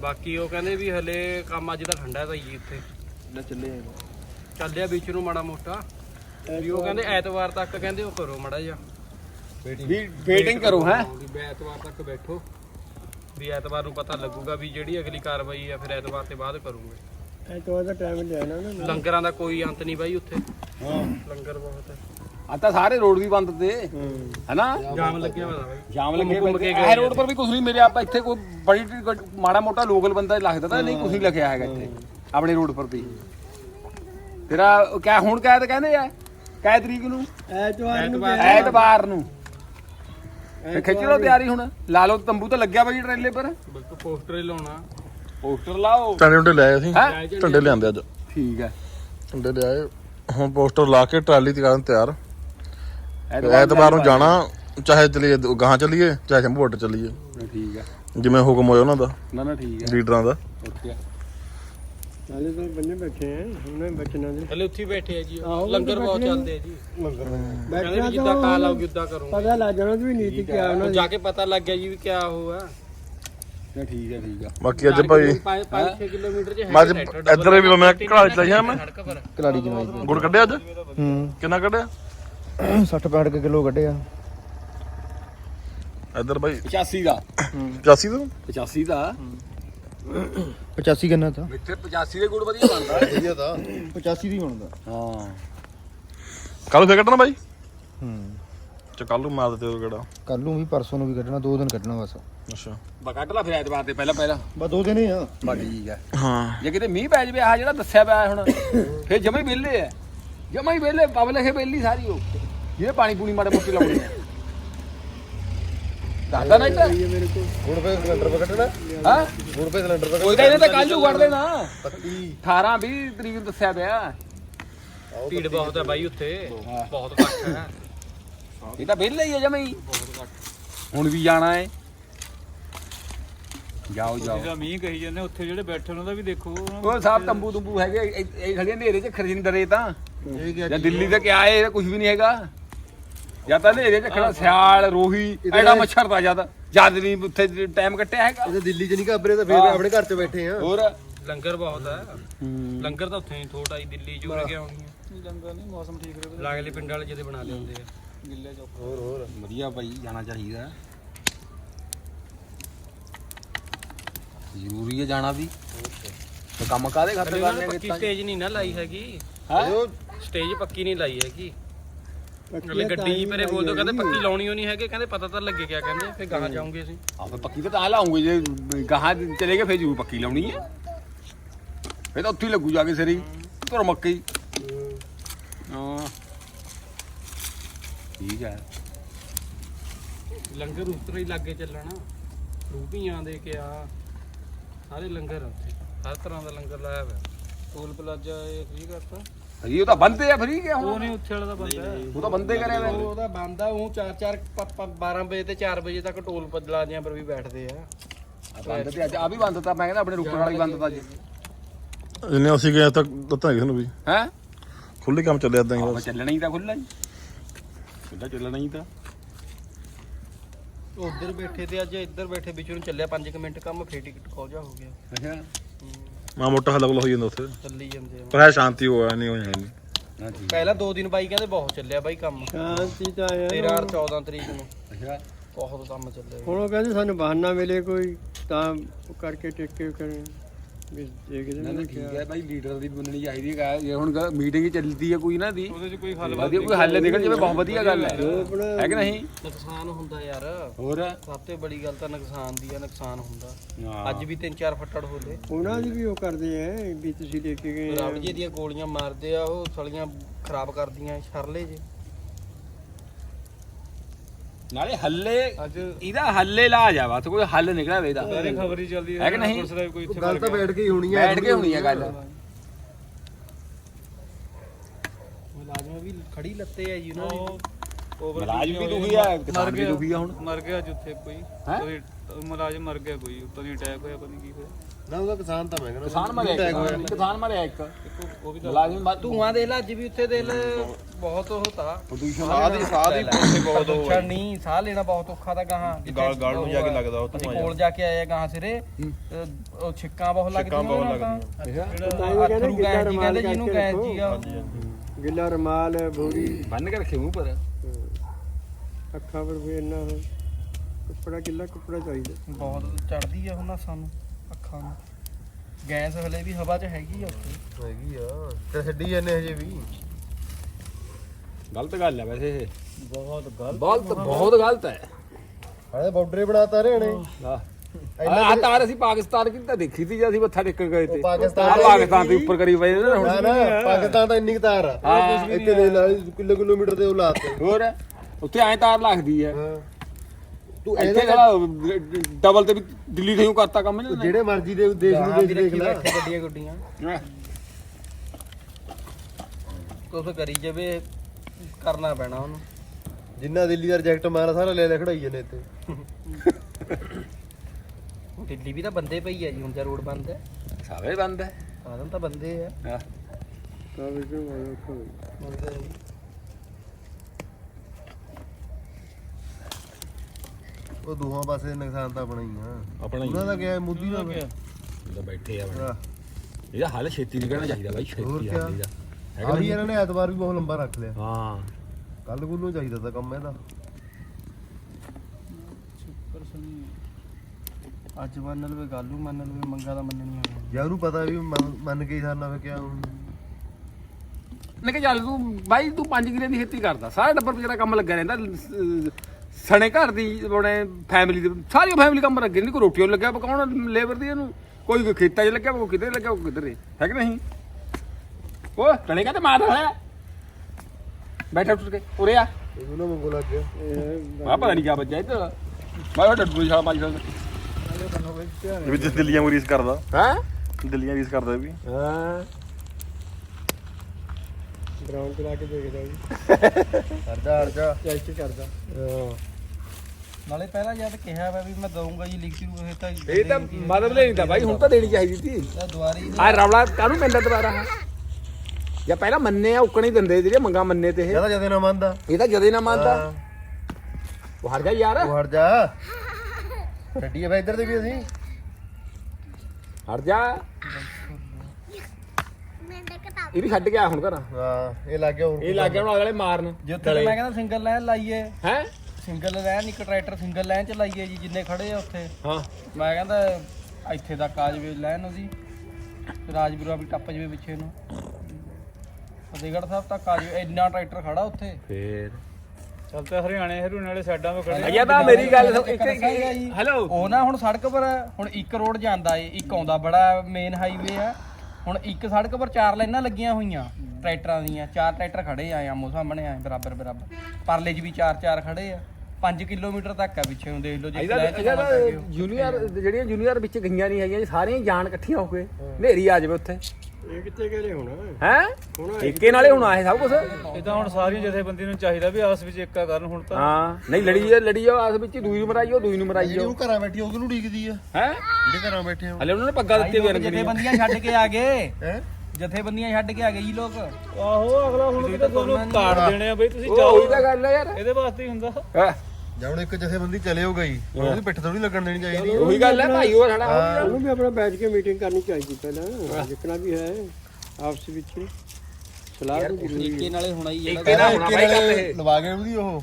S5: ਬਾਕੀ ਉਹ ਕਹਿੰਦੇ ਵੀ ਹਲੇ ਕੰਮ ਅੱਜ ਤਾਂ ਠੰਡਾ ਤਾਂ ਜੀ ਇੱਥੇ।
S2: ਚੱਲੇ
S5: ਚੱਲਿਆ ਵਿੱਚ ਨੂੰ ਮਾੜਾ ਮੋਟਾ। ਵੀ ਉਹ ਕਹਿੰਦੇ ਐਤਵਾਰ ਤੱਕ ਕਹਿੰਦੇ ਉਹ ਕਰੋ ਮਾੜਾ ਜਿਹਾ।
S2: ਵੀ ਵੇਟਿੰਗ ਕਰੋ ਹੈ?
S5: ਐਤਵਾਰ ਤੱਕ ਬੈਠੋ। ਵੀ ਐਤਵਾਰ ਨੂੰ ਪਤਾ ਲੱਗੂਗਾ ਵੀ ਜਿਹੜੀ ਅਗਲੀ ਕਾਰਵਾਈ ਆ ਫਿਰ ਐਤਵਾਰ ਤੇ ਬਾਅਦ ਕਰੂਗੇ।
S4: ਐਤਵਾਰ ਦਾ ਟਾਈਮ ਲੈਣਾ ਨਾ
S5: ਲੰਗਰਾਂ ਦਾ ਕੋਈ ਅੰਤ ਨਹੀਂ ਬਾਈ ਉੱਥੇ। ਲੰਗਰ ਬਹੁਤ ਹੈ।
S2: ਆ ਤਾਂ ਸਾਰੇ ਰੋਡ ਵੀ ਬੰਦ ਤੇ। ਹੈਨਾ?
S5: ਜਾਮ ਲੱਗਿਆ ਹੋਇਆ ਬਾਈ।
S2: ਜਾਮ ਲੱਗੇ
S5: ਘੁੰਮ ਕੇ ਗਏ
S2: ਇਹ ਰੋਡ ਪਰ ਵੀ ਕੁਝ ਨਹੀਂ ਮੇਰੇ ਆਪਾਂ ਇੱਥੇ ਕੋਈ ਬੜੀ ਟ- ਮਾੜਾ ਮੋਟਾ ਲੋਕਲ ਬੰਦਾ ਲੱਗਦਾ ਤਾਂ ਨਹੀਂ ਕੁਝ ਨਹੀਂ ਲਿਖਿਆ ਹੈਗਾ ਇੱਥੇ। ਆਪਣੇ ਰੋਡ ਪਰ ਵੀ। ਤੇਰਾ ਕਿਆ ਹੁਣ ਕਹਿ ਤੇ ਕਹਿੰਦੇ ਆ। ਕੈ ਤਰੀਕ ਨੂੰ।
S4: ਐਤਵਾਰ ਨੂੰ
S2: ਐਤਵਾਰ ਨੂੰ। ਤੇ ਖਿੱਚ ਲਓ ਤਿਆਰੀ ਹੁਣ। ਲਾ ਲਓ ਤੰਬੂ ਤਾਂ ਲੱਗਿਆ ਬਾਈ ਟ੍ਰੇਲੇ ਪਰ।
S5: ਬਿਲਕੁਲ ਪੋਸਟਰ ਹੀ ਲਾਉਣਾ।
S2: ਪੋਸਟਰ ਲਾਓ।
S3: ਟੰਡੇ ਟੰਡੇ ਲੈ ਆਏ ਅਸੀਂ।
S2: ਹੈਂ?
S3: ਟੰਡੇ ਲਿਆਂਦੇ ਅੱਜ।
S2: ਠੀਕ ਹੈ
S3: ਟੰਡੇ ਲਿਆਏ ਹੁਣ ਪੋਸਟਰ ਲਾ ਕੇ ਟਰਾਲੀ ਤੇ ਕਰਨ ਤਿਆਰ। ਐਤਵਾਰ ਨੂੰ ਜਾਣਾ। ਚਾਹੇ ਚਲੀਏ ਗਾਹਾਂ ਚਲੀਏ ਚਾਹੇ ਸ਼ੰਭੂ ਚਲੀਏ।
S2: ਠੀਕ ਹੈ
S3: ਜਿਵੇਂ ਹੁਕਮ ਹੋਇਆ ਉਹਨਾਂ ਦਾ।
S2: ਨਾ ਨਾ ਠੀਕ ਹੈ
S3: ਲੀਡਰਾਂ ਦਾ।
S2: ਓਕੇ। ਆ।
S4: ਹਾਲੇ ਤਾਂ ਬੰਨੇ ਬੈਠੇ ਆ ਹੁਣੇ ਬਚਣਾ ਦੇ
S5: ਹਲੇ ਉੱਥੇ ਹੀ ਬੈਠੇ ਆ ਜੀ ਉਹ।
S4: ਆਹੋ,
S5: ਲੰਗਰ ਬਹੁਤ
S4: ਬੈਠੇ ਆ।
S5: ਚੱਲਦੇ ਆ ਜੀ। ਕਹਿੰਦੇ
S4: ਬੈਠਣਾ।
S5: ਵੀ ਜਿੱਦਾਂ ਕਾਲ ਆਉਗੀ ਉਦਾਂ ਕਰੂੰਗਾ।
S4: ਪਤਾ ਲੱਗ ਜਾਣਾ ਵੀ ਨੀਤੀ ਕਿਆ ਉਹਨਾਂ
S5: ਜਾ ਕੇ ਪਤਾ ਲੱਗ ਗਿਆ ਜੀ ਵੀ ਕਿਆ ਹੋਇਆ
S2: ਨਾ ਠੀਕ ਹੈ ਠੀਕ ਹੈ
S3: ਬਾਕੀ ਅੱਜ ਭਾਈ
S5: 5-6 ਕਿਲੋਮੀਟਰ ਚ
S3: ਮੈਂ ਅੱਜ ਇੱਧਰ ਵੀ ਮੈਂ ਘੜਾ ਚ ਲਿਆ ਮੈਂ।
S5: ਸੜਕ ਪਰ।
S8: ਕਲਾੜੀ ਜਮਾਈ
S3: ਗੁੜ ਕੱਢਿਆ ਅੱਜ?
S8: ਹੂੰ।
S3: ਕਿੰਨਾ ਕੱਢਿਆ?
S8: 60 65 ਕਿਲੋ ਕੱਢਿਆ।
S3: ਇੱਧਰ ਭਾਈ।
S2: 85 ਦਾ।
S3: 85 ਤੋਂ
S2: 85 ਦਾ?
S8: 85 ਕਿੰਨਾ ਤਾਂ।
S2: ਮਿੱਠੇ 85 ਦੇ ਗੁੜ ਵਧੀਆ ਬਣਦਾ।
S3: ਵਧੀਆ ਤਾਂ।
S8: 85 ਦੀ ਬਣਦਾ।
S2: ਹਾਂ।
S3: ਕੱਲ ਫੇਰ ਕੱਢਣਾ ਬਾਈ?
S8: ਹੂੰ।
S3: ਚ ਕੱਲ ਨੂੰ ਮਾਰ ਦਿੱਤੇ ਉਹ ਕਿਹੜਾ।
S8: ਕੱਲ ਨੂੰ ਵੀ ਪਰਸੋਂ ਨੂੰ ਵੀ ਕੱਢਣਾ ਦੋ ਦਿਨ ਕੱਢਣਾ ਬਸ।
S3: ਅੱਛਾ।
S2: ਬਾ ਕੱਢ ਲਾ ਫਿਰ ਐਤਵਾਰ ਤੇ ਪਹਿਲਾਂ ਪਹਿਲਾਂ।
S8: ਬਸ ਦੋ ਦਿਨ ਹੀ ਆ।
S2: ਬਾ ਠੀਕ ਹੈ
S3: ਹਾਂ।
S2: ਜੇ ਕਿਤੇ ਮੀਂਹ ਪੈ ਜਵੇ ਆ ਜਿਹੜਾ ਦੱਸਿਆ ਪਿਆ ਹੁਣ ਫਿਰ ਜਮਾ ਹੀ ਵਿਹਲੇ ਆ। ਜਮਾ ਹੀ ਵਿਹਲੇ ਪਬਲਿਕ ਹੈ ਵਿਹਲੀ ਸਾਰੀ ਉਹ। ਜਿਹਨੇ ਪਾਣੀ ਪੂਣੀ ਮਾੜੇ ਮੋਟੇ ਲਾਉਣੇ ਆ। ਦੱਸਦਾ ਨਾ ਇੱਥੇ
S3: ਗੁੜ ਫੇਰ ਸਿਲੰਡਰ ਪਾ ਕੱਢਣਾ
S2: ਹਾਂ?
S3: ਗੁੜ ਫੇਰ ਸਿਲੰਡਰ ਪਾ
S2: ਕੋਈ ਤਾਂ ਇਹਨੇ ਤਾਂ ਕੱਲ ਨੂੰ ਕੱਢ ਦੇਣਾ। 18 20 ਤਰੀਕ ਨੂੰ ਦੱਸਿਆ ਪਿਆ।
S5: ਭੀੜ ਬਹੁਤ ਹੈ ਬਾਈ ਉੱਥੇ। ਬਹੁਤ ਘੱਟ ਹੈ।
S2: ਇਹ ਤਾਂ ਵਿਹਲੇ ਹੀ ਆ ਜਮਾ ਹੀ। ਹੁਣ ਵੀ ਜਾਣਾ ਹੈ ਜਾਓ ਜਾਓ।
S6: ਮੀਂਹ ਕਹੀ ਜਾਂਦੇ ਉੱਥੇ ਜਿਹੜੇ ਬੈਠੇ ਉਹਨਾਂ ਦਾ ਵੀ ਦੇਖੋ।
S2: ਉਹ ਸਾਹਿਬ ਤੰਬੂ ਤੰਬੂ ਹੈਗੇ ਇਹ- ਖੜੀਆਂ ਹਨੇਰੇ 'ਚ ਖਰਜਿੰਦਰੇ ਤਾਂ। ਜਾਂ ਦਿੱਲੀ ਤੇ ਕਿਆ ਹੈ ਇਹ ਕੁਝ ਵੀ ਨਹੀਂ ਹੈਗਾ। ਜਾਂ ਤਾਂ ਹਨੇਰੇ 'ਚ ਖੜਾ ਸਿਆਲ ਰੋਹੀ ਐਡਾ ਮੱਛਰ ਦਾ ਜਦ ਜਦ ਨਹੀਂ ਉੱਥੇ ਟਾਈਮ ਕੱਟਿਆ ਹੈਗਾ।
S3: ਜੇ ਦਿੱਲੀ ਚ ਨਹੀਂ ਘਾਬਰੇ ਤਾਂ
S2: ਫੇਰ
S3: ਆਪਣੇ ਘਰ ਚ ਬੈਠੇ ਆ।
S2: ਹੋਰ?
S5: ਲੰਗਰ ਬਹੁਤ ਹੈ। ਲੰਗਰ ਤਾਂ ਉੱਥੇ ਹੀ ਥੋੜਾ ਹੀ ਦਿੱਲੀ ਚ ਉਰੇ ਗਿਆ ਹੋਣੀ
S6: ਲੰਗਰ ਨਹੀਂ ਮੌਸਮ ਠੀਕ ਰਹੇ।
S5: ਲਾਗਲੇ ਪਿੰਡ ਵਾਲੇ ਜਿਹਦੇ ਬਣਾ ਲਿਆਉਂਦੇ ਆ।
S6: ਗਿੱਲੇ ਚੌਕ।
S3: ਹੋਰ ਹੋਰ।
S2: ਵਧੀਆ ਭਾਈ ਜਾਣਾ ਚਾਹੀਦਾ। ਜ਼ਰੂਰੀ ਹੈ ਜਾਣਾ ਵੀ। ਤੇ ਕੰਮ ਕਾਦੇ ਖਾਤਰ
S5: ਹਲੇ
S2: ਕਰਨੇ
S5: ਉਹਨਾਂ ਨੇ
S2: ਨੇ
S5: ਪੱਕੀ ਸਟੇਜ ਨਹੀਂ ਨਾ ਲਾਈ ਹੈਗੀ।
S2: ਹੈ?
S5: ਸਟੇਜ ਪੱਕੀ ਨਹੀਂ ਲਾਈ ਹੈਗੀ। ਹਲੇ ਗੱਡੀ ਜੀ ਪਰੇ ਬੋਲ ਦੋ ਕਹਿੰਦੇ ਪੱਕੀ ਲਾਉਣੀ ਹੋ ਨਹੀਂ ਹੈਗੇ ਕਹਿੰਦੇ ਪਤਾ ਤਾਂ ਲੱਗੇ ਕਿਆ ਕਹਿੰਦੇ ਫਿਰ ਗਾਹਾਂ ਜਾਉਂਗੇ ਅਸੀਂ।
S2: ਆ ਫਿਰ ਪੱਕੀ ਤਾਂ ਤਾਂ ਲਾਉਂਗੇ ਜੇ ਗਾਹਾਂ ਚਲੇ ਗਏ ਫਿਰ ਜ਼ਰੂਰ ਪੱਕੀ ਲਾਉਣੀ ਹੈ ਫਿਰ ਤਾਂ ਉੱਥੇ ਹੀ ਲੱਗੂ ਜਾ ਕੇ ਸਿਰੇ ਤੁਰ ਮੱਕੀ ਹਾਂ। ਠੀਕ ਹੈ
S5: ਲੰਗਰ ਉਸ ਤਰ੍ਹਾਂ ਹੀ ਲੱਗੇ ਚੱਲਣਾ ਰੂਪੀਆਂ ਦੇ ਕੇ ਆ ਸਾਰੇ ਲੰਗਰ ਆ ਉੱਥੇ। ਹਰ ਤਰ੍ਹਾਂ ਦਾ ਲੰਗਰ ਲਾਇਆ ਹੋਇਆ।
S6: ਟੋਲ ਪਲਾਜ਼ਾ ਇਹ ਫ੍ਰੀ ਕਰਤਾ
S2: ਫਰੀ ਉਹ ਤਾਂ ਬੰਦੇ ਆ ਫਰੀ ਗਿਆ
S6: ਉਹ
S2: ਹੁਣ
S6: ਨਹੀਂ ਉੱਥੇ ਵਾਲਾ ਦਾ ਬੰਦਾ ਹੈ।
S2: ਉਹ ਤਾਂ ਬੰਦੇ ਕਰਿਆ ਵੇ।
S5: ਉਹਦਾ ਬੰਦਾ ਉਹ 4-4 12 ਵਜੇ ਤੇ 4 ਵਜੇ ਤੱਕ ਟੋਲ ਪਦਲਾਜਿਆਂ ਪਰ ਵੀ ਬੈਠਦੇ ਆ।
S2: ਬੰਦ ਤੇ ਅੱਜ ਆ ਵੀ ਬੰਦ ਤਾਂ ਮੈਂ ਕਹਿੰਦਾ ਆਪਣੇ ਰੁਕਣ ਵਾਲੀ ਬੰਦ ਤਾਂ ਜੀ
S3: ਜਿੰਨੇ ਅਸੀਂ ਗਏ ਤੱਕ ਦਿੱਤਾ ਕਿਸੇ ਨੂੰ ਵੀ।
S2: ਹੈ?
S3: ਖੁੱਲੇ ਕੰਮ ਚੱਲਿਆ ਇਦਾਂ ਹੀ ਬਸ।
S2: ਚੱਲਣਾ ਹੀ ਤਾਂ ਖੁੱਲਾ ਜੀ ਖੁੱਲਾ ਚੱਲਣਾ ਹੀ ਤਾਂ।
S5: ਉਧਰ ਬੈਠੇ ਤੇ ਅੱਜ ਇੱਧਰ ਬੈਠੇ ਵਿੱਚ ਨੂੰ ਚੱਲਿਆ 5 ਮਿੰਟ ਕੰਮ ਫੇਰ ਟਿਕਟ ਖੋਜਾ ਹੋ ਗਿਆ।
S2: ਅੱਛਾ।
S3: ਮਾ ਮੋਟਾ ਹੱਲਾ ਗੁੱਲਾ ਹੋ ਜਾਂਦਾ ਉੱਥੇ।
S5: ਚੱਲੀ ਜਾਂਦੇ ਆ।
S3: ਪਰ ਹੈ ਸ਼ਾਂਤੀ ਹੋਇਆ ਨਹੀਂ ਹੋਇਆ ਨਹੀਂ।
S2: ਹਾਂ ਠੀਕ
S5: ਪਹਿਲਾਂ 2 ਦਿਨ ਬਾਈ ਕਹਿੰਦੇ ਬਹੁਤ ਚੱਲਿਆ ਬਾਈ ਕੰਮ।
S4: ਸ਼ਾਂਤੀ ਤਾਂ ਆਇਆ
S5: 13 ਔਰ 14 ਤਰੀਕ ਨੂੰ।
S2: ਅੱਛਾ।
S5: ਬਹੁਤ ਕੰਮ ਚੱਲਿਆ।
S4: ਹੁਣ ਉਹ ਕਹਿੰਦੇ ਸਾਨੂੰ ਬਹਾਨਾ ਮਿਲੇ ਕੋਈ ਤਾਂ ਕਰਕੇ ਟਿੱਕੇ ਕਰੇ। ਵੀ ਦੇਖਦੇ
S2: ਨਾ
S4: ਨੇ
S2: ਨਾ ਠੀਕ ਹੈ ਭਾਈ ਲੀਡਰ ਦੀ ਬਣਨੀ ਚਾਹੀਦੀ ਹੈ ਜੇ ਹੁਣ ਮੀਟਿੰਗ ਚੱਲਦੀ ਹੈ ਕੋਈ ਨਾ ਦੀ।
S6: ਉਹਦੇ 'ਚ ਕੋਈ ਹੱਲ
S2: ਵਧੀਆ ਕੋਈ ਹੱਲ ਨਿਕਲ ਜਾਵੇ ਬਹੁਤ ਵਧੀਆ ਗੱਲ ਹੈ। ਹੈ। ਕਿ ਨਹੀਂ?
S5: ਨੁਕਸਾਨ ਹੁੰਦਾ ਯਾਰ।
S2: ਹੋਰ?
S5: ਸਭ ਤੋਂ ਬੜੀ ਗੱਲ ਤਾਂ ਨੁਕਸਾਨ ਦੀ ਆ ਨੁਕਸਾਨ ਹੁੰਦਾ।
S2: ਹਾਂ।
S5: ਅੱਜ ਵੀ 3-4 ਫੱਟੜ ਹੋਲੇ
S4: ਉਹਨਾਂ ਦੀ ਵੀ ਉਹ ਕਰਦੇ ਐ ਵੀ ਤੁਸੀਂ ਲੈ ਕੇ ਗਏ ਆ।
S5: ਰਾਵੜ ਜੀ ਦੀਆਂ ਗੋਲੀਆਂ ਮਾਰਦੇ ਆ ਉਹ ਸਲੀਆਂ ਖਰਾਬ ਕਰਦੀਆਂ ਸ਼ਰਲੇ ਜੇ।
S2: ਨਾਲੇ ਹੱਲੇ ਇਹਦਾ ਹੱਲੇ ਇਲਾਜ ਆ ਬਸ ਕੋਈ ਹੱਲ ਨਿਕਲਿਆ ਵੇ ਇਹਦਾ
S5: ਸਾਰੇ ਖਬਰ ਹੀ ਚੱਲਦੀ
S2: ਹੈ ਕਿ ਨਹੀਂ?
S5: ਕੋਈ ਇੱਥੇ
S8: ਗੱਲ ਤਾਂ ਬੈਠ ਕੇ ਹੀ ਹੋਣੀ ਹੈ
S2: ਬੈਠ ਕੇ ਹੋਣੀ ਹੈ ਗੱਲ।
S5: ਮੁਲਾਜ਼ਮ ਵੀ ਖੜੀ ਲੱਤੇ ਆ ਜੀ ਉਹਨਾਂ ਨੇ
S2: ਮਲਾਜ ਵੀ। ਦੁਖੀ ਆ ਕਿਸਾਨ ਵੀ ਦੁਖੀ ਆ ਹੁਣ।
S5: ਮਰ ਗਿਆ ਜਿੱਥੇ ਕੋਈ।
S2: ਹੈਂ?
S5: ਕੋਈ ਮੁਲਾਜ਼ਮ ਮਰ ਗਿਆ ਕੋਈ ਪਤਾ ਨਹੀਂ ਅਟੈਕ ਹੋਇਆ ਪਤਾ ਨਹੀਂ ਕੀ ਹੋਇਆ।
S8: ਨਾ ਉਹਦਾ ਕਿਸਾਨ ਤਾਂ ਮੈਂ ਕਹਿੰਦਾ
S2: ਕਿਸਾਨ ਮਰਿਆ ਇੱਕ ਕਿਸਾਨ ਮਰਿਆ ਇੱਕ।
S5: ਉਹ ਵੀ
S2: ਮਲਾਜ਼ਮ ਮਰ
S5: ਧੂਆਂ ਦੇਖ ਲੈ ਅੱਜ ਵੀ ਉੱਥੇ ਦੇਖ ਲੈ। ਬਹੁਤ ਉਹ ਤਾ।
S2: ਪ੍ਰਦੂਸ਼ਣ
S8: ਸਾਹ ਦੀ ਸਾਹ ਦੀ ਬਹੁਤ ਹੋ।
S5: ਪੁੱਛਣ ਨਹੀਂ ਸਾਹ ਲੈਣਾ ਬਹੁਤ ਔਖਾ ਤਾਂ ਗਾਹਾਂ
S8: ਗਾਲ ਗਾਲ ਨੂੰ ਜਾ ਕੇ ਲੱਗਦਾ ਉਹ
S5: ਅਸੀਂ ਕੋਲ ਜਾ ਕੇ ਆਏ ਗਾਹਾਂ ਸਿਰੇ। ਤੇ ਉਹ ਛਿੱਕਾਂ ਬਹੁਤ ਲੱਗਦੀਆਂ
S8: ਛਿੱਕਾਂ ਬਹੁਤ
S5: ਉਹਨਾਂ
S8: ਲੱਗਦੀਆਂ।
S5: ਜਿਹੜਾ ਅਥਰੂ ਗੈਸ ਜੀ ਕਹਿੰਦੇ ਜਿਹਨੂੰ ਗੈਸ ਜੀ ਆ।
S4: ਗਿੱਲਾ ਰਮਾਲ ਭੂਰੀ
S2: ਬੰਨ ਕੇ ਰੱਖੇ ਮੂੰਹ ਪਰ।
S4: ਅੱਖਾਂ ਪਰ ਵੀ ਇੰਨਾ ਕੱਪੜਾ ਗਿੱਲਾ ਕੱਪੜਾ ਚਾਹੀਦਾ।
S5: ਬਹੁਤ ਚੜਦੀ ਆ ਉਹਨਾਂ ਸਾਨੂੰ ਅੱਖਾਂ ਨੂੰ। ਗੈਸ ਹਲੇ ਵੀ ਹਵਾ 'ਚ ਹੈਗੀ ਆ ਉੱਥੇ।
S8: ਹੈਗੀ ਆ। ਤੇ ਛੱਡੀ ਜਾਂਦੇ ਹਜੇ ਵੀ।
S2: ਗਲਤ ਗੱਲ ਹੈ ਵੈਸੇ ਇਹ। ਬਹੁਤ ਗਲਤ ਬਹੁਤ ਬਹੁਤ ਗਲਤ ਹੈ।
S8: ਹਾਲੇ ਬਾਰਡਰ ਬਣਾਤਾ ਰਹੇ ਨੇ।
S2: ਆ ਤਾਰ ਅਸੀਂ ਪਾਕਿਸਤਾਨ ਕੀ ਤਾਂ ਦੇਖੀ ਸੀ ਜਦ ਅਸੀਂ ਮੱਥਾ ਟੇਕਣ ਗਏ ਤੇ।
S8: ਪਾਕਿਸਤਾਨ
S2: ਪਾਕਿਸਤਾਨ ਦੇ ਉੱਪਰ ਕਰੀ ਪਏ ਨੇ ਹੁਣ।
S8: ਨਾ ਪਾਕਿਸਤਾਨ ਤਾਂ ਇੰਨੀ ਤਾਰ ਆ। ਇੱਥੇ ਦੇ ਨਾਲ ਕਿਲੋ ਕਿਲੋਮੀਟਰ ਤੇ ਉਹ ਲਾਤੇ
S2: ਹੋਰ? ਉੱਥੇ ਐ ਤਾਰ ਲੱਗਦੀ ਹੈ।
S8: ਤੂੰ
S2: ਇੱਥੇ ਜਿਹੜਾ ਡਬਲ ਤੇ ਵੀ ਦਿੱਲੀ ਤੋਂ ਕਰਤਾ ਕੰਮ
S8: ਜਿਹੜੇ ਮਰਜ਼ੀ ਦੇ ਦੇਸ਼ ਨੂੰ ਦੇਖ ਲੈ।
S5: ਗੱਡੀਆਂ। ਗੁੱਡੀਆਂ ਕੁਝ ਕਰੀ ਜਾਵੇ। ਕਰਨਾ ਪੈਣਾ ਉਹਨੂੰ।
S8: ਜਿੰਨਾ ਦਿੱਲੀ ਦਾ ਰਿਜੈਕਟ ਮਾਰਾ ਸਾਰਾ ਲੈ ਲੈ ਖੜਾਈ ਜਾਂਦੇ ਇੱਥੇ।
S5: ਦਿੱਲੀ ਵੀ ਤਾਂ ਬੰਦੇ ਪਈ ਆ ਜੀ ਹੁਣ ਜੇ ਰੋਡ ਬੰਦ ਹੈ।
S2: ਸਾਰੇ ਬੰਦ ਹੈ।
S5: ਸਾਧਨ ਤਾਂ ਬੰਦੇ ਆ।
S2: ਹਾਂ।
S8: ਉਹ ਦੋਹਾਂ ਪਾਸੇ ਨੁਕਸਾਨ ਤਾਂ ਆਪਣਾ ਹੀ ਆ।
S3: ਆਪਣਾ
S8: ਉਹਨਾਂ ਦਾ ਗਿਆ ਮੋਦੀ ਦਾ ਗਿਆ
S2: ਤਾਂ ਬੈਠੇ ਆ
S8: ਹਾਂ।
S2: ਇਹਦਾ ਹੱਲ ਛੇਤੀ ਨਿਕਲਣਾ ਚਾਹੀਦਾ ਬਾਈ
S8: ਹੋਰ
S2: ਛੇਤੀ
S8: ਕਿਆ?
S2: ਹੱਲ
S8: ਆ ਵੀ
S2: ਨਹੀਂ
S8: ਇਹਨਾਂ ਨੇ ਐਤਵਾਰ ਵੀ ਬਹੁਤ ਲੰਬਾ ਰੱਖ ਲਿਆ।
S2: ਹਾਂ।
S8: ਕੱਲ ਕੋਲੋਂ ਚਾਹੀਦਾ ਤਾਂ ਕੰਮ ਇਹਦਾ।
S5: ਅੱਜ ਮੰਨ ਲਵੇ ਗਾਲੂ ਮੰਨ ਲਵੇ ਮੰਗਾ ਦਾ ਮੰਨਣੀਆਂ
S8: ਜੇ ਉਹਨੂੰ ਪਤਾ ਵੀ ਮੰਨ- ਮੰਨ ਕੇ ਹੀ ਸਰਨਾ ਫਿਰ ਕਿਆ ਹੁਣ।
S2: ਮੈਂ ਕਿਹਾ ਚੱਲ ਤੂੰ ਬਾਈ ਤੂੰ 5 ਕਿਲੇ ਦੀ ਖੇਤੀ ਕਰਦਾ। ਸਾਰਾ ਟੱਬਰ ਜਿਹੜਾ ਕੰਮ ਲੱਗਾ ਰਹਿੰਦਾ ਸਣੇ ਘਰ ਦੀ ਆਪਣੇ ਫੈਮਿਲੀ ਦੇ ਸਾਰੀ ਫੈਮਿਲੀ ਕੰਮ ਲੱਗੇ ਨਹੀਂ ਕੋਈ ਰੋਟੀਆਂ ਲੱਗਿਆ ਪਕਾਉਣ ਲੇਬਰ ਦੀ ਇਹਨੂੰ। ਕੋਈ ਖੇਤਾਂ 'ਚ ਲੱਗਿਆ ਕੋਈ ਕਿਧਰੇ ਲੱਗਿਆ ਕੋਈ ਕਿਧਰੇ। ਹੈ ਕਿ ਨਹੀਂ? ਉਹ ਟਣੇ ਤੇ ਮਾਰ ਰਿਹਾ ਬੈਠਾ ਉੱਠ ਕੇ ਉਰੇ ਆ।
S8: ਇਹਨੂੰ ਨਾ ਮੰਗੋ ਲੱਗ ਗਿਆ।
S2: ਆ ਪਤਾ ਨਹੀਂ ਕਿਆ ਬੱਜਾ ਇੱਧਰ। ਮੈਂ ਉਹ ਡੱਡੂ ਛਾਲ ਮਾਰੀ ਜਾਂਦਾ
S3: ਇਹ ਵੀ ਜਿਸ ਦਿੱਲੀਆਂ ਮਰੀਜ਼ ਕਰਦਾ।
S2: ਹੈ?
S3: ਦਿੱਲੀਆਂ ਰੀਸ ਕਰਦਾ ਇਹ ਵੀ।
S2: ਹਾਂ?
S4: ਗਰਾਊਂਡ ਤੇ ਲਾ ਕੇ ਦੇਖਦਾ ਜੀ।
S8: ਹਰਜਾ ਹਰਜਾ
S4: ਟੈਸਟ ਕਰਦਾ।
S5: ਨਾਲੇ ਪਹਿਲਾਂ ਜਦ ਕਿਹਾ ਵਾ ਵੀ ਮੈਂ ਦਊਂਗਾ ਜੀ ਨੂੰ ਇਹ ਤਾਂ
S2: ਇਹ ਤਾਂ ਮਤਲਬ ਨਹੀਂ ਤਾਂ ਬਾਈ ਹੁਣ ਤਾਂ ਦੇਣੀ ਚਾਹੀਦੀ ਸੀ।
S5: ਦੁਆਰੀ
S2: ਆ ਰੌਲਾ ਕਾਹਨੂੰ ਪੈਂਦਾ ਦੁਬਾਰਾ? ਹਾਂ ਜਾਂ ਪਹਿਲਾਂ ਮੰਨੇ ਆ ਉਕਣੇ ਦਿੰਦੇ ਜਿਹੜੇ ਮੰਗਾ ਮੰਨੇ ਤੇ ਇਹ।
S8: ਜਦੇ ਨਾ ਮੰਨਦਾ।
S2: ਇਹ ਤਾਂ ਜਦੇ ਨਾ ਮੰਨਦਾ। ਉਹ ਹਟ ਜਾ ਯਾਰ।
S8: ਉਹ ਹਟ ਜਾ। ਛੱਡੀਏ ਫੇ ਇੱਧਰ ਦੇ ਵੀ ਅਸੀਂ।
S2: ਹਟ ਜਾ। ਇਹ ਵੀ ਛੱਡ ਗਿਆ ਹੁਣ ਘਰ।
S8: ਹਾਂ ਇਹ ਲੱਗ ਗਿਆ ਹੁਣ
S2: ਇਹ ਲੱਗ ਗਿਆ ਹੁਣ ਅਗਲੇ ਮਾਰਨ।
S5: ਜਿੱਥੇ ਤਾਂ ਮੈਂ ਕਹਿੰਦਾ ਸਿੰਗਲ ਲਾਈਨ ਲਾਈਏ।
S2: ਹੈ?
S5: ਸਿੰਗਲ ਲਾਈਨ ਇੱਕ ਟਰੈਕਟਰ ਸਿੰਗਲ ਲਾਈਨ ਚ ਲਾਈਏ ਜੀ ਜਿੰਨੇ ਖੜੇ ਆ ਉੱਥੇ।
S2: ਹਾਂ।
S5: ਮੈਂ ਕਹਿੰਦਾ ਇੱਥੇ ਤੱਕ ਆ ਜਾਵੇ ਲਾਈਨ ਉਹਦੀ। ਤੇ ਰਾਜਪੁਰਾ ਵੀ ਟੱਪ ਜਾਵੇ ਪਿੱਛੇ ਨੂੰ। ਫਤਿਹਗੜ੍ਹ ਸਾਹਿਬ ਤੱਕ ਆ ਜਾਵੇ ਇੰਨਾ ਟਰੈਕਟਰ ਖੜਾ ਉੱਥੇ।
S2: ਫੇਰ।
S5: ਚੱਲ ਤਾਂ ਹਰਿਆਣੇ ਹਰਿਆਣੇ ਵਾਲੇ ਸਾਈਡਾਂ ਤੋਂ ਖੜੇ
S2: ਅਈਆ ਤਾਂ ਮੇਰੀ ਗੱਲ ਸੁਣ, ਇੱਕ। ਹੈਲੋ।
S5: ਉਹ ਨਾ ਹੁਣ ਸੜਕ ਪਰ ਹੁਣ ਇੱਕ ਰੋਡ ਜਾਂਦਾ ਏ ਇੱਕ ਆਉਂਦਾ ਬੜਾ ਮੇਨ ਹਾਈਵੇ ਆ। ਹੁਣ ਇੱਕ ਸੜਕ ਪਰ ਚਾਰ ਲਾਈਨਾਂ ਲੱਗੀਆਂ ਹੋਈਆਂ ਟਰੈਕਟਰਾਂ ਦੀਆਂ। ਚਾਰ ਟਰੈਕਟਰ ਖੜੇ ਆ ਆਮੋ ਸਾਹਮਣੇ ਆ ਬਰਾਬਰ ਬਰਾਬਰ। ਪਰਲੇ 'ਚ ਵੀ ਚਾਰ ਚਾਰ ਖੜੇ ਆ। 5 ਕਿਲੋਮੀਟਰ ਤੱਕ ਆ ਪਿੱਛੇ ਨੂੰ ਦੇਖ ਲਓ ਜੇ
S2: ਇਹਦਾ
S5: ਚ
S2: ਇਹਦਾ। ਜੂਨੀਅਰ ਜਿਹੜੀਆਂ ਜੂਨੀਅਰ ਵਿੱਚ ਗਈਆਂ ਨਹੀਂ ਹੈਗੀਆਂ ਜੀ, ਸਾਰੀਆਂ ਹੀ ਜਾਣ ਇਕੱਠੀਆਂ ਹੋ ਕੇ ਨੇਰੀ ਆ ਜਾਵੇ ਉੱਥੇ।
S4: ਇਹ ਕਿੱਥੇ ਗਏ ਹੁਣ?
S2: ਹੈ? ਠੇਕੇ ਨਾਲੇ ਹੁਣ ਆਏ ਸਭ ਕੁਝ
S5: ਤਾਂ ਹੁਣ ਸਾਰੀਆਂ ਜਥੇਬੰਦੀਆਂ ਨੂੰ ਚਾਹੀਦਾ ਵੀ ਆਪਸ ਵਿੱਚ ਏਕਾ ਕਰਨ ਹੁਣ ਤਾਂ।
S2: ਹਾਂ ਨਹੀਂ ਲੜੀ ਆ ਲੜੀ ਆ ਆਸ ਵਿੱਚ ਦੂਈ ਨੂੰ ਮਰਾਈਓ ਦੂਈ ਨੂੰ
S8: ਜਿਹੜੀ
S2: ਮਰਾਈਓ
S8: ਉਹ ਘਰਾਂ ਬੈਠੀ ਆ, ਉਹਨੂੰ ਢੀਕਦੀ ਆ।
S2: ਹੈ?
S8: ਜਿਹੜੇ ਘਰਾਂ ਬੈਠੇ ਆ।
S2: ਹਲੇ ਉਹਨਾਂ ਨੇ ਪੱਗਾਂ ਦਿੱਤੀ ਹੋਈਆਂ ਨੇ
S5: ਜਥੇਬੰਦੀਆਂ ਛੱਡ ਕੇ ਆ ਗਏ।
S8: ਹੈ?
S5: ਜਥੇਬੰਦੀਆਂ ਛੱਡ ਕੇ ਆ ਗਏ ਜੀ ਲੋਕ।
S4: ਆਹੋ ਅਗਲਾ ਹੁਣ ਕਿਤੇ ਤੁਹਾਨੂੰ
S5: ਕਾਰਡ
S4: ਦੇਣੇ ਆ ਬਈ ਤੁਸੀਂ
S2: ਉਹ ਉਹੀ ਤਾਂ ਗੱਲ ਹੈ ਯਾਰ।
S4: ਇਹਦੇ ਵਾਸਤੇ ਹੀ ਹੁੰਦਾ।
S2: ਹੈਂ,
S8: ਜਾਂ ਹੁਣ ਇੱਕ ਜਥੇਬੰਦੀ ਚਲੇ ਹੋ ਗਈ ਉਹਦੀ ਪਿੱਠ ਥੋੜੀ ਲੱਗਣ ਦੇਣੀ ਚਾਹੀਦੀ
S2: ਉਹੀ ਗੱਲ ਹੈ ਭਾਈ ਉਹ ਸਾਡਾ
S4: ਉਹਨੂੰ ਵੀ ਆਪਣਾ ਬੈਠ ਕੇ ਮੀਟਿੰਗ ਕਰਨੀ ਚਾਹੀਦੀ ਪਹਿਲਾਂ ਜਿੱਕਣਾ ਵੀ ਹੈ ਆਪਸ ਵਿੱਚ ਸਲਾਹ ਜ਼ਰੂਰੀ
S5: ਏਕੇ ਨਾਲੇ ਹੋਣਾ ਹੀ ਜਿਹੜਾ
S2: ਇਹਦਾ ਹੋਣਾ ਗੱਲ ਇਹ।
S8: ਲਵਾ ਗਏ ਉਹਦੀ ਉਹ।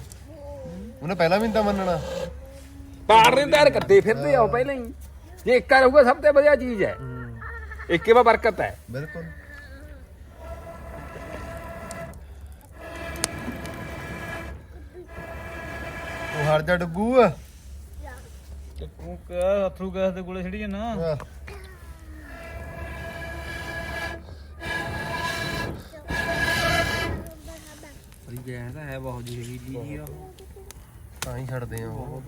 S8: ਉਹਨੇ ਪਹਿਲਾਂ ਵੀ ਨਹੀਂ ਤਾਂ ਮੰਨਣਾ।
S2: ਪਾੜਨੇ ਤਿਆਰ ਕਰਦੇ ਫਿਰਦੇ ਆ ਉਹ ਪਹਿਲਾਂ ਹੀ। ਜੇ ਇੱਕਾ ਰਹੂਗਾ ਸਭ ਤੋਂ ਵਧੀਆ ਚੀਜ਼ ਹੈ। ਇੱਕੇ ਵਾ ਬਰਕਤ ਹੈ।
S8: ਬਿਲਕੁਲ। ਉਹ ਹਰ ਜਾ ਡੱਗੂ। ਆ
S5: ਤੂੰ ਕਿਹਾ ਅਥਰੂ ਗੈਸ ਦੇ ਕੋਲੇ ਛੜੀ ਜਨਾ।
S8: ਆਹ,
S5: ਗੈਸ ਤਾਂ ਹੈ ਬਹੁਤ ਜੀ ਹੈਗੀ ਜੀ ਆ।
S8: ਤਾਂ ਹੀ ਛੱਡਦੇ ਆ ਉਹ।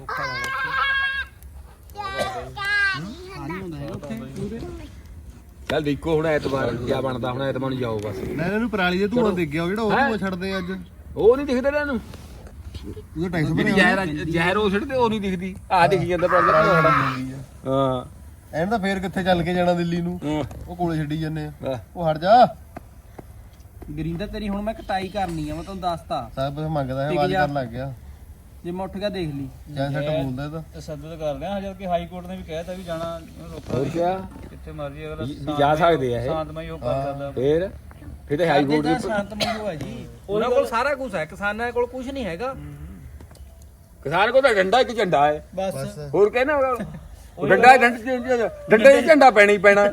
S2: ਚੱਲ ਦੇਖੋ ਹੁਣ ਐਤਵਾਰ ਕੀ ਬਣਦਾ ਹੁਣ ਐਤਵਾਰ ਨੂੰ ਜਾਓ ਬਸ।
S8: ਨਾ ਇਹਨਾਂ ਪਰਾਲੀ ਦੇ ਧੂਆਂ ਦੇ ਗਿਆ ਉਹ ਜਿਹੜਾ ਉਹ ਧੂਆਂ ਛੱਡਦੇ ਆ ਅੱਜ।
S2: ਉਹ ਨਹੀਂ ਦਿਖਦਾ ਇਹਨਾਂ ਨੂੰ
S8: ਉਹਦਾ ਟੈਕਸ
S2: ਜਿਹੜੀ
S8: ਭਰਿਆ
S2: ਜ਼ਹਿਰ ਆ- ਜ਼ਹਿਰ ਉਹ ਛੱਡਦੇ ਉਹ ਨਹੀਂ ਦਿਖਦੀ। ਆ ਦਿਖ ਜਾਂਦਾ ਪਰ ਹਾਂ।
S8: ਐਨ ਤਾਂ ਫੇਰ ਕਿੱਥੇ ਚੱਲ ਕੇ ਜਾਣਾ ਦਿੱਲੀ ਨੂੰ?
S2: ਹਾਂ।
S8: ਉਹ ਕੋਲੇ ਛੱਡੀ ਜਾਂਦੇ ਆ।
S2: ਹਾਂ।
S8: ਉਹ ਹਟ ਜਾ।
S5: ਗਰੀਂਦਾ ਤੇਰੀ ਹੁਣ ਮੈਂ ਕਟਾਈ ਕਰਨੀ ਆ ਮੈਂ ਤੁਹਾਨੂੰ ਦੱਸਤਾ।
S8: ਸਭ ਕੁਝ ਮੰਗਦਾ ਹੈ
S5: ਟਿਕ
S8: ਆਵਾਜ਼
S5: ਜਾ।
S8: ਕਰਨ ਲੱਗ ਗਿਆ।
S5: ਜੇ ਮੈਂ ਉੱਠ ਗਿਆ ਦੇਖ ਲਈ।
S8: ਜੈ ਸੈਟ ਬੋਲਦਾ ਇਹਦਾ।
S9: ਤਸੱਦਦ ਕਰਦੇ ਆ ਜਦ ਕਿ ਹਾਈ ਕੋਰਟ ਨੇ ਵੀ ਕਹਿਤਾ ਵੀ ਜਾਣਾ ਲੋਕਾਂ
S2: ਹੋਰ
S9: ਦੀ
S2: ਕੀ
S9: ਕਿੱਥੇ ਮਰਜ਼ੀ ਅਗਲਾ
S2: ਵੀ ਜਾ ਸਕਦੇ ਆ ਇਹ।
S9: ਸ਼ਾਂਤਮਈ ਉਹ ਕਰ ਸਕਦਾ।
S2: ਫੇਰ? ਫਿਰ ਤੇ ਹਾਈ ਕੋਰਟ
S5: ਦਾ
S2: ਦੀ
S5: ਸ਼ਾਂਤਮਈ ਹੋਇਆ ਜੀ। ਉਹਨਾਂ ਕੋਲ ਸਾਰਾ ਕੁਝ ਹੈ ਕਿਸਾਨਾਂ ਕੋਲ ਕੁਝ ਨਹੀਂ ਹੈਗਾ।
S2: ਕਿਸਾਨ ਕੋਲ ਤਾਂ ਡੰਡਾ ਇੱਕ ਝੰਡਾ ਹੈ।
S8: ਬਸ।
S2: ਹੋਰ ਕਹਿਣਾ ਡੰਡਾ ਡੰਡਾ ਡੰਡੇ 'ਚ ਝੰਡਾ ਪੈਣਾ ਹੀ ਪੈਣਾ।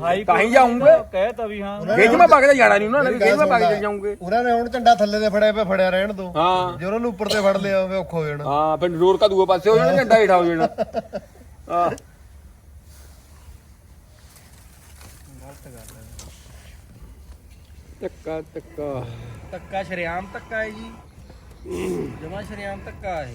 S9: ਹਾਈ
S2: ਤਾਂ ਹੀ ਜਾਉਂਗੇ
S9: ਕਹਿਤਾ ਵੀ ਹਾਂ।
S2: ਗੇਜ ਮੈਂ ਪਾ ਕੇ ਜਾਣਾ ਨਹੀਂ ਉਹਨਾਂ ਨੇ ਗੇਜ ਮੈਂ ਪਾ ਕੇ ਜਾਉਂਗੇ
S8: ਉਹਨਾਂ ਨੇ ਹੁਣ ਝੰਡਾ ਥੱਲੇ ਤੇ ਫੜਿਆ ਪਿਆ ਫੜਿਆ ਰਹਿਣ ਦੋ।
S2: ਹਾਂ।
S8: ਜੇ ਉਹਨਾਂ ਨੂੰ ਉੱਪਰ ਤੇ ਫੜ ਲਿਆ ਫੇ ਔਖਾ ਹੋ ਜਾਣਾ।
S2: ਹਾਂ ਫਿਰ ਰੋਡ ਕਾ ਦੂਏ ਪਾਸੇ ਹੋ ਜਾਣਾ ਝੰਡਾ ਹੇਠਾਂ ਹੋ ਜਾਣਾ। [LAUGHS] ਹਾਂ। ਟੱਕਾ ਟੱਕਾ
S5: ਧੱਕਾ ਸ਼ਰਿਆਮ ਧੱਕਾ ਹੈ ਜੀ। ਜਮਾ ਸ਼ਰਿਆਮ ਧੱਕਾ ਹੈ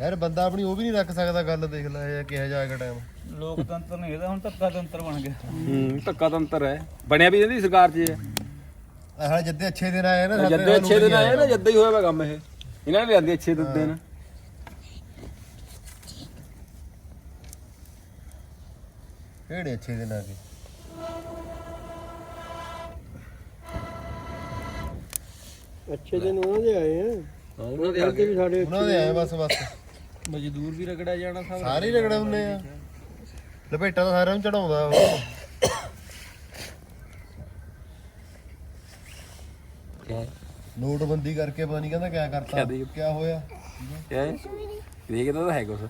S8: ਯਾਰ ਬੰਦਾ ਆਪਣੀ ਉਹ ਵੀ ਨਹੀਂ ਰੱਖ ਸਕਦਾ ਗੱਲ ਦੇਖ ਲੈ ਇਹ ਕਿਹਾ ਜਾਏਗਾ ਟਾਈਮ
S9: ਲੋਕਤੰਤਰ ਨਹੀਂ ਇਹਦਾ ਹੁਣ ਧੱਕਾ ਤੰਤਰ ਬਣ ਗਿਆ।
S2: ਹੂੰ ਧੱਕਾ ਤੰਤਰ ਹੈ। ਬਣਿਆ ਵੀ ਇਹਦੀ ਸਰਕਾਰ 'ਚ ਹੈ
S8: ਆਹ ਜੱਦੇ ਅੱਛੇ ਦਿਨ ਆਏ ਨਾ
S2: ਜੱਦੇ ਅੱਛੇ ਦਿਨ ਆਏ ਨਾ ਜੱਦੇ ਹੀ ਹੋਇਆ ਵਾ ਕੰਮ ਇਹ। ਇਹਨਾਂ ਨੇ ਲਿਆਂਦੇ ਅੱਛੇ ਦਿਨ।
S8: ਕਿਹੜੇ ਅੱਛੇ ਦਿਨ ਆ ਗਏ?
S5: ਅੱਛੇ ਦਿਨ ਉਹਨਾਂ ਦੇ ਆਏ ਆ।
S2: ਉਹਨਾਂ ਦੇ ਅੱਗੇ
S5: ਸਾਡੇ
S8: ਉਹਨਾਂ ਦੇ ਆਏ ਬਸ ਬਸ।
S5: ਮਜ਼ਦੂਰ ਵੀ ਰਗੜਿਆ ਜਾਣਾ ਸਭ
S8: ਸਾਰੇ ਹੀ ਰਗੜੇ ਹੁੰਦੇ ਆ। ਲਪੇਟਾ ਤਾਂ ਸਾਰਿਆਂ ਨੂੰ ਚੜਾਉਂਦਾ ਉਹ। ਨੋਟਬੰਦੀ ਕਰਕੇ ਪਤਾ ਨਹੀਂ ਕਹਿੰਦਾ ਕਿਆ ਕਰਤਾ ਕਿਆ ਹੋਇਆ।
S2: ਕਿਆ ਹੈ? ਦੇਖਦਾ ਤਾਂ ਹੈ ਕੁਛ।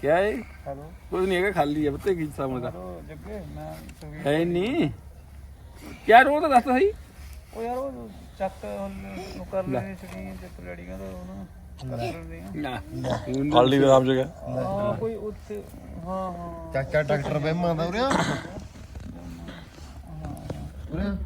S2: ਕਿਆ ਹੈ? ਕੁਝ ਨਹੀਂ ਹੈਗਾ ਖਾਲੀ ਹੈ ਬੱਤੇ ਕੀ ਸਾਹਮਣੇ ਦਾ
S9: ਜੱਗੇ ਮੈਂ ਤਸਵੀਰ-
S2: ਹੈ ਨਹੀਂ ਕਿਆ ਰੋਲ ਤਾਂ ਦੱਸ ਸਹੀ
S9: ਉਹ ਯਾਰ ਉਹ ਚੱਕ ਨੂੰ ਕਰ ਲੈਣੀ ਸੀ ਤੇ ਪਲੜੀਆਂ ਦਾ ਉਹਨਾਂ ਕਰ ਲੈਂਦੇ ਆ। ਫੜ ਕੋਈ ਉੱਥੇ ਹਾਂ ਹਾਂ।
S8: ਚਾਚਾ ਡਾਕਟਰ ਬਹਿਮਾ ਦਾ ਉਰੇ। ਆ। ਉਰੇ। ਆ।